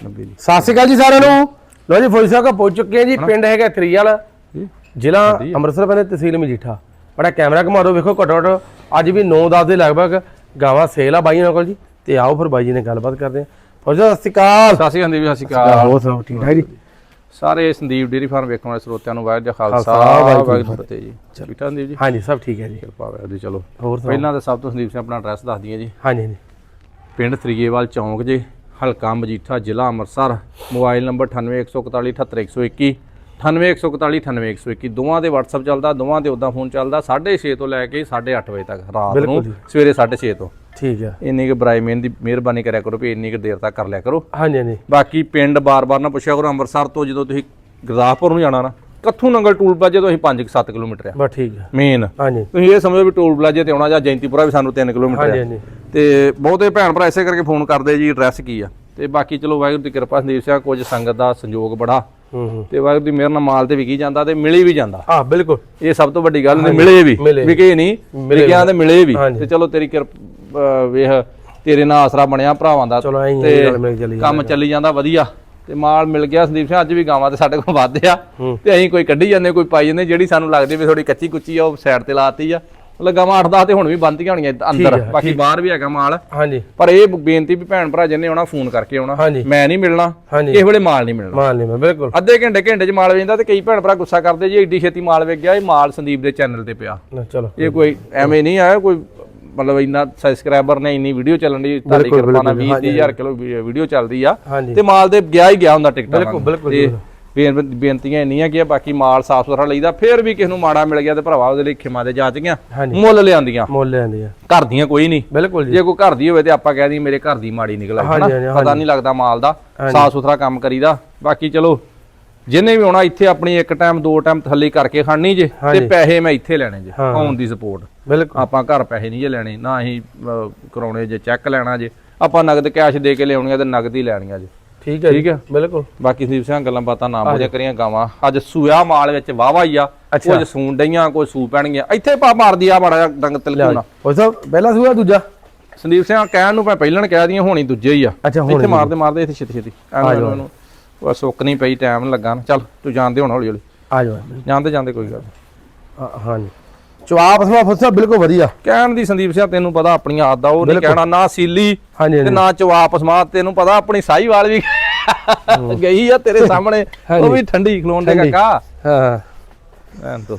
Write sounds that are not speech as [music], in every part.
90 ਦੀ। ਸਤਿ ਸ਼੍ਰੀ ਅਕਾਲ ਜੀ ਸਾਰਿਆਂ ਨੂੰ। ਲੋ ਜੀ ਫੌਜੀ ਸਾਹਿਬ ਕੋ ਪਹੁੰਚ ਚੁੱਕੇ ਹਾਂ ਜੀ। ਪਿੰਡ ਹੈਗਾ ਥਰੀਵਾਲ ਜ਼ਿਲ੍ਹਾ ਅੰਮ੍ਰਿਤਸਰ ਪੈਂਦਾ ਤਹਿਸੀਲ ਮਜੀਠਾ। ਬੜਾ ਕੈਮਰਾ ਘੁਮਾ ਦਿਓ ਵੇਖੋ ਘੱਟੋ ਘੱਟ ਅੱਜ ਵੀ 9-10 ਦੇ ਲਗਭਗ ਗਾਵਾਂ ਸੇਲ ਆ ਬਾਈਆਂ ਕੋਲ ਜੀ। ਤੇ ਆਓ ਫਿਰ ਬਾਈ ਜੀ ਨੇ ਗੱਲਬਾਤ ਕਰਦੇ ਹਾਂ ਫੌਜੀ ਸਾਹਿਬ ਸਤਿ ਸ਼੍ਰੀ ਅਕਾਲ। ਸਤਿ ਸ਼੍ਰੀ ਅਕਾਲ ਜੀ ਸਤਿ ਸ਼੍ਰੀ ਅਕਾਲ। ਹੋਰ ਸੁਣਾਓ ਠੀਕ ਠਾਕ ਜੀ? ਸਾਰੇ ਸੰਦੀਪ ਡੇਰੀ ਫਾਰਮ ਵੇਖਣ ਵਾਲੇ ਸਰੋਤਿਆਂ ਨੂੰ ਵਾਹਿਗੁਰੂ ਜੀ ਖਾਲਸਾ ਵਾਹਿਗੁਰੂ ਜੀ ਜੀ ਫਤਿਹ। ਜੀ। ਠਾਕ ਸੰਦੀਪ ਜੀ। ਹਾਂਜੀ ਸਭ ਠੀਕ ਹੈ ਜੀ। ਕਿਰਪਾ ਵਾਹਿਗੁਰੂ ਦੀ ਚਲੋ। ਹੋਰ ਪਹਿਲਾਂ ਤਾਂ ਸਭ ਤੋਂ ਸੰਦੀਪ ਸਿੰਘ ਆਪਣਾ ਐਡਰੈਸ ਦੱਸ ਦਈਏ ਜੀ। ਹਾਂਜੀ ਹਾਂਜੀ। ਪਿੰਡ ਤਰੀਏਵਾਲ ਚੌਂਕ ਜੇ। ਹਲਕਾ ਮਜੀਠਾ ਜ਼ਿਲ੍ਹਾ ਅੰਮ੍ਰਿਤਸਰ। ਮੋਬਾਈਲ ਨੰਬਰ 9814478121 9814478121 ਦੋਵਾਂ ਦੇ WhatsApp ਚੱਲਦਾ ਦੋਵਾਂ ਦੇ ਉਦਾਂ ਫੋਨ ਚੱਲਦਾ 6:30 ਤੋਂ ਲੈ ਕੇ 8:30 ਵਜੇ ਤੱਕ ਰਾਤ ਨੂੰ। ਸਵੇਰੇ 6:30 ਤੋਂ। ਠੀਕ ਹੈ। ਇੰਨੀ ਕੁ ਬਰਾਈ ਮੇਨ ਦੀ ਮਿਹਰਬਾਨੀ ਕਰਿਆ ਕਰੋ ਵੀ ਇੰਨੀ ਕੁ ਦੇਰ ਤੱਕ ਕਰ ਲਿਆ ਕਰੋ। ਹਾਂਜੀ ਹਾਂਜੀ। ਬਾਕੀ ਪਿੰਡ ਬਾਰ-ਬਾਰ ਨਾ ਪੁੱਛਿਆ ਕਰੋ ਅੰਮ੍ਰਿਤਸਰ ਤੋਂ ਜਦੋਂ ਤੁਸੀਂ ਗੁਰਦਾਸਪੁਰ ਨੂੰ ਜਾਣਾ ਨਾ ਕੱਥੂ ਨੰਗਲ ਟੂਲ ਪਲਾਜ਼ੇ ਤੋਂ ਅਸੀਂ 5-7 ਕਿਲੋਮੀਟਰ ਆ। ਬਸ ਠੀਕ ਹੈ। ਮੇਨ ਹਾਂਜੀ। ਤੁਸੀਂ ਇਹ ਸਮਝੋ ਵੀ ਟੂਲ ਪਲਾਜ਼ੇ ਤੇ ਆਉਣਾ ਜਾਂ ਜੈਂਤੀਪੁਰਾ ਵੀ ਸਾਨੂੰ 3 ਕਿਲੋਮੀਟਰ ਹਾਂਜੀ ਆ ਹਾਂਜੀ। ਤੇ ਬਹੁਤੇ ਭੈਣ ਭਰਾ ਇਸੇ ਕਰਕੇ ਫੋਨ ਕਰਦੇ ਜੀ ਐਡਰੈਸ ਕੀ ਆ। ਤੇ ਬਾਕੀ ਚਲੋ ਵਾਹਿਗੁਰੂ ਦੀ ਕਿਰਪਾ ਸੰਦੀਪ ਸਿੰਘ ਕੁਝ ਸੰਗਤ ਦਾ ਸੰਯੋਗ ਬੜਾ। ਤੇ ਵਾਹਿਗੁਰੂ ਦੀ ਮਿਹਰ ਨਾਲ ਮਾਲ ਤੇ ਵਿਕੀ ਜਾਂਦਾ ਤੇ ਮਿਲੀ ਵੀ ਜਾਂਦਾ। ਹਾਂ ਬਿਲਕੁਲ। ਇਹ ਸਭ ਤੋਂ ਵੱਡੀ ਗੱਲ ਨੇ ਮਿਲੇ ਵੀ। ਵਿਕੇ ਨਹੀਂ ਵਿਕਿਆਂ ਤੇ ਮਿਲੇ ਵੀ। ਤੇ ਚਲੋ ਤੇਰੀ ਕਿਰਪ ਵੇਖ ਤੇਰੇ ਨਾਲ ਆਸਰਾ ਬਣਿਆ ਭਰਾਵਾਂ ਦਾ ਤੇ ਕੰਮ ਚੱਲੀ ਜਾਂਦਾ ਵਧੀਆ। ਤੇ ਮਾਲ ਮਿਲ ਗਿਆ ਸੰਦੀਪ ਸਿੰਘ ਅੱਜ ਵੀ ਗਾਵਾਂ ਤੇ ਸਾਡੇ ਕੋਲ ਵੱਧ ਆ। ਹੂੰ। ਤੇ ਅਸੀਂ ਕੋਈ ਕੱਢੀ ਜਾਂਦੇ ਕੋਈ ਪਾਈ ਜਾਂਦੇ ਜਿਹੜੀ ਸਾਨੂੰ ਲੱਗਦੀ ਵੀ ਥੋੜੀ ਕੱਚੀ ਕੁੱਚੀ ਆ ਉਹ ਸਾਈਡ ਤੇ ਲਾਤੀ ਆ। ਮਤਲਬ ਗਾਵਾਂ 8-10 ਤੇ ਹੁਣ ਵੀ ਬੰਦੀਆਂ ਹੋਣੀਆਂ ਅੰਦਰ ਬਾਕੀ ਬਾਹਰ ਵੀ ਹੈਗਾ ਮਾਲ। ਹਾਂਜੀ। ਪਰ ਇਹ ਬੇਨਤੀ ਵੀ ਭੈਣ ਭਰਾ ਜਿੰਨੇ ਆਉਣਾ ਫੋਨ ਕਰਕੇ ਆਉਣਾ। ਮੈਂ ਨਹੀਂ ਮਿਲਣਾ ਕਿਸੇ ਵੇਲੇ ਮਾਲ ਨਹੀਂ ਮਿਲਣਾ। ਮਾਨ ਲਈ ਮੈਂ ਬਿਲਕੁਲ। ਅੱਧੇ ਘੰਟੇ ਘੰਟੇ ਚ ਮਾਲ ਵੇਚਦਾ ਤੇ ਕਈ ਭੈਣ ਭਰਾ ਗੁੱਸਾ ਕਰਦੇ ਜੀ ਏਡੀ ਛੇਤੀ ਮਾਲ ਵੇਚ ਗਿਆ ਇਹ ਮਾਲ ਸੰਦੀਪ ਦੇ ਚੈਨਲ ਤੇ ਪਿਆ। ਚਲੋ। ਇਹ ਕੋਈ ਐਵੇਂ ਨਹੀਂ ਆਇਆ ਕੋਈ ਮਤਲਬ ਇੰਨਾ ਸਬਸਕ੍ਰਾਈਬਰ ਨੇ ਇੰਨੀ ਵੀਡੀਓ ਚੱਲਣ ਦੀ ਤੁਹਾਡੀ ਕਿਰਪਾ ਨਾਲ ਬਿਲਕੁਲ, 20 30000 ਕਿਲੋ ਵੀਡੀਓ ਚੱਲਦੀ ਆ। ਤੇ ਮਾਲ ਦੇ ਗਿਆ ਹੀ ਗਿਆ ਹੁੰਦਾ ਟਿਕਟਾਂ ਬਿਲਕੁਲ। ਬਿਲਕੁਲ, ਬੇਨਤੀਆਂ ਇੰਨੀਆਂ ਕਿ ਬਾਕੀ ਮਾਲ ਸਾਫ਼ ਸੁਥਰਾ ਲਈਦਾ ਫੇਰ ਵੀ ਕਿਸ ਨੂੰ ਮਾੜਾ ਮਿਲ ਗਿਆ ਤੇ ਭਰਾਵਾ ਉਹਦੇ ਲਈ ਖਿਮਾ ਦੇ ਜਾਚ ਗਿਆ ਹਾਂਜੀ। ਮੁੱਲ ਲਿਆਂਦੀਆਂ। ਮੁੱਲ ਲੈਂਦੀ ਆ ਘਰ ਦੀਆਂ ਕੋਈ ਨਹੀਂ। ਬਿਲਕੁਲ ਜੀ। ਜੇ ਕੋਈ ਘਰ ਦੀ ਹੋਵੇ ਤੇ ਆਪਾਂ ਕਹਿ ਦਈਏ ਮੇਰੇ ਘਰ ਦੀ ਮਾੜੀ ਨਿਕਲ ਆਈ ਹਨਾ? ਪਤਾ ਨਹੀਂ ਲੱਗਦਾ ਮਾਲ ਦਾ। ਸਾਫ਼ ਸੁਥਰਾ ਕੰਮ ਕਰੀਦਾ। ਬਾਕੀ ਚਲੋ ਜਿਹਨੇ ਵੀ ਆਉਣਾ ਇੱਥੇ ਆਪਣੀ ਇੱਕ ਟਾਈਮ ਦੋ ਟਾਈਮ ਥੱਲੇ ਕਰਕੇ ਖਾਣੀ ਜੇ ਤੇ। ਪੈਸੇ ਮੈਂ ਇੱਥੇ ਲੈਣੇ ਜੇ। ਆਉਣ ਦੀ ਸਪੋਰਟ। ਬਿਲਕੁਲ। ਆਪਾਂ ਘਰ ਪੈਸੇ ਨਹੀਂ ਜੇ ਲੈਣੇ ਨਾ ਅਸੀਂ ਕਰਾਉਣੇ ਜੇ ਚੈੱਕ ਲੈਣਾ ਜੇ। ਆਪਾਂ ਨਗਦ ਕੈਸ਼ ਦੇ ਕੇ ਲਿਆਉਣੀਆਂ ਤੇ ਨਗਦ ਹੀ ਲੈਣੀਆਂ ਜੇ। ਠੀਕ ਹੈ ਠੀਕ ਜੀ ਹੈ। ਬਿਲਕੁਲ। ਬਾਕੀ ਸੰਦੀਪ ਸਿੰਘ ਗੱਲਾਂ ਬਾਤਾਂ ਨਾ ਮੋਜਾ ਕਰੀਆਂ ਗਾਵਾਂ। ਅੱਜ ਸੂਆ ਮਾਲ ਵਿੱਚ ਵਾਵਾ ਹੀ ਆ। ਕੁਝ ਸੂਣ ਡਈਆਂ ਕੋਈ ਸੂ ਪੈਣਗੀਆਂ। ਇੱਥੇ ਪਾ ਮਾਰਦੀ ਆ ਮਾੜਾ ਡੰਗ ਤਿਲਕੂਣਾ ਉਹ ਸਭ ਪਹਿਲਾ ਸੂਆ ਦੂਜਾ? ਸੰਦੀਪ ਸਿੰਘ ਕਹਿਣ ਨੂੰ ਮੈਂ ਪਹਿਲਾਂ ਕਹਿ ਦੀਆਂ ਹੋਣੀ ਦੂਜੇ ਹੀ ਆ। ਇੱਥੇ ਮਾਰਦੇ ਮਾਰਦੇ ਇੱਥੇ ਛੇਤੀ ਛੇਤੀ। ਆ ਜਾਓ। ਐਨੂੰ ਬਸ ਸੁੱਕ ਨਹੀਂ ਪਈ ਟਾਈਮ ਲੱਗਾ ਨਾ। ਚੱਲ ਤੂੰ ਜਾਣਦੇ ਹੁਣ ਹੌਲੀ ਹੌਲੀ। ਆ ਜਾਓ। ਜਾਂਦੇ ਜਾਂਦੇ ਕੋਈ ਗੱਲ ਹਾਂਜੀ। ਚਵਾਪ ਸਵਾ ਫਸਾ ਬਿਲਕੁਲ ਵਧੀਆ। ਕਹਿਣ ਦੀ ਸੰਦੀਪ ਸਿੰਘ ਤੈਨੂੰ ਪਤਾ ਆਪਣੀ ਆਦਤ ਦਾ ਉਹ ਨਹੀਂ। ਕਹਿਣਾ ਨਾ ਸੀਲੀ ਤੇ ਨਾ ਚਵਾਪ ਸਮਾਤ ਤੈਨੂੰ ਪਤਾ ਆਪਣੀ ਸਾਈਵਾਲ ਵੀ ਗਈ ਆ ਤੇਰੇ ਸਾਹਮਣੇ। ਉਹ ਵੀ ਠੰਡੀ ਖਲੋਣ ਦੇ। ਕਾਕਾ। ਹਾਂ ਐਂ ਤੋ।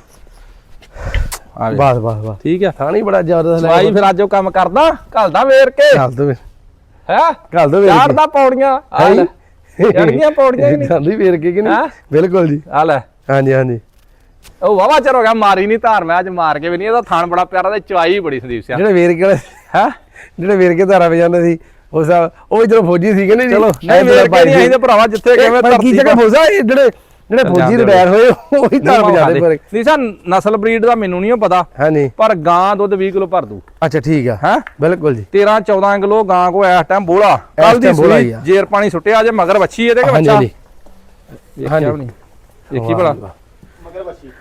ਬਸ ਬਸ ਬਸ। ਠੀਕ ਆ। ਥਾਣੀ ਬੜਾ ਜ਼ਬਰਦਸਤ ਸਵਾਈ ਫਿਰ ਅੱਜ ਉਹ ਕੰਮ ਕਰਦਾ? ਘਲਦਾ ਵੇਰ ਕੇ। ਚੱਲ ਦੋ ਹੈ? ਚੱਲ ਦੋ ਚਾੜਦਾ ਪੌੜੀਆਂ। ਆ ਲੈ। ਚੜ੍ਹਨੀਆਂ ਪੌੜੀਆਂ ਨਹੀਂ? ਜਾਂਦੀ ਫੇਰ ਕੇ ਕਿ? ਨਹੀਂ? ਬਿਲਕੁਲ ਜੀ। ਆ ਲੈ। ਹਾਂਜੀ ਹਾਂਜੀ। ਉਹ ਵਾਵਾ ਚਿਰ ਹੋ ਗਿਆ ਮਾਰੀ ਨਹੀਂ ਧਾਰ ਮੈਂ ਅੱਜ ਮਾਰ ਕੇ ਵੀ ਨਹੀਂ ਇਹਦਾ ਥਾਣ ਬੜਾ ਪਿਆਰਾ ਤੇ ਚਵਾਈ ਬੜੀ ਸੰਦੀਪ ਸਿੰਘ ਜਿਹੜੇ ਵੇਰ ਕੇ ਵਾਲੇ ਹੈ? ਜਿਹੜੇ ਵੇਰ ਕੇ ਧਾਰਾ ਵਜਾਉਂਦੇ ਸੀ ਉਹ ਸਭ ਉਹ ਜਦੋਂ ਫੌਜੀ ਨੇ ਜੀ। ਚਲੋ ਨਹੀਂ ਵੇਰ ਕੇ ਨਹੀਂ ਆਈ ਤੇ ਭਰਾਵਾ ਜਿੱਥੇ ਕਿਵੇਂ ਕੀ ਜਗ੍ਹਾ ਫੌਜਾ ਇਹ ਜਿਹੜੇ ਜਿਹੜੇ ਫੌਜੀ ਰਿਟਾਇਰ ਹੋਏ ਉਹ ਹੀ ਧਾਰ ਵਜਾਉਂਦੇ ਪਰ ਨਹੀਂ ਸਾ ਨਸਲ ਬਰੀਡ ਦਾ ਮੈਨੂੰ ਨਹੀਂ ਪਤਾ ਹਾਂਜੀ। ਪਰ ਗਾਂ ਦੁੱਧ 20 ਕਿਲੋ ਭਰ ਦੂ। ਅੱਛਾ ਠੀਕ ਆ। ਹੈ? ਬਿਲਕੁਲ ਜੀ। 13 14 ਕਿਲੋ ਗਾਂ ਕੋ ਇਸ ਟਾਈਮ ਬੋਲਾ ਕੱਲ ਦੀ ਸੂਈ। ਜੇਰ ਪਾਣੀ ਸੁੱਟਿਆ ਜੇ ਮਗਰ ਵੱਛੀ ਇਹਦੇ ਕਿ ਬੱਚਾ? ਹਾਂਜੀ। ਹਾਂਜੀ ਹਾਂਜੀ। ਦੇਖੀ ਭਲਾ?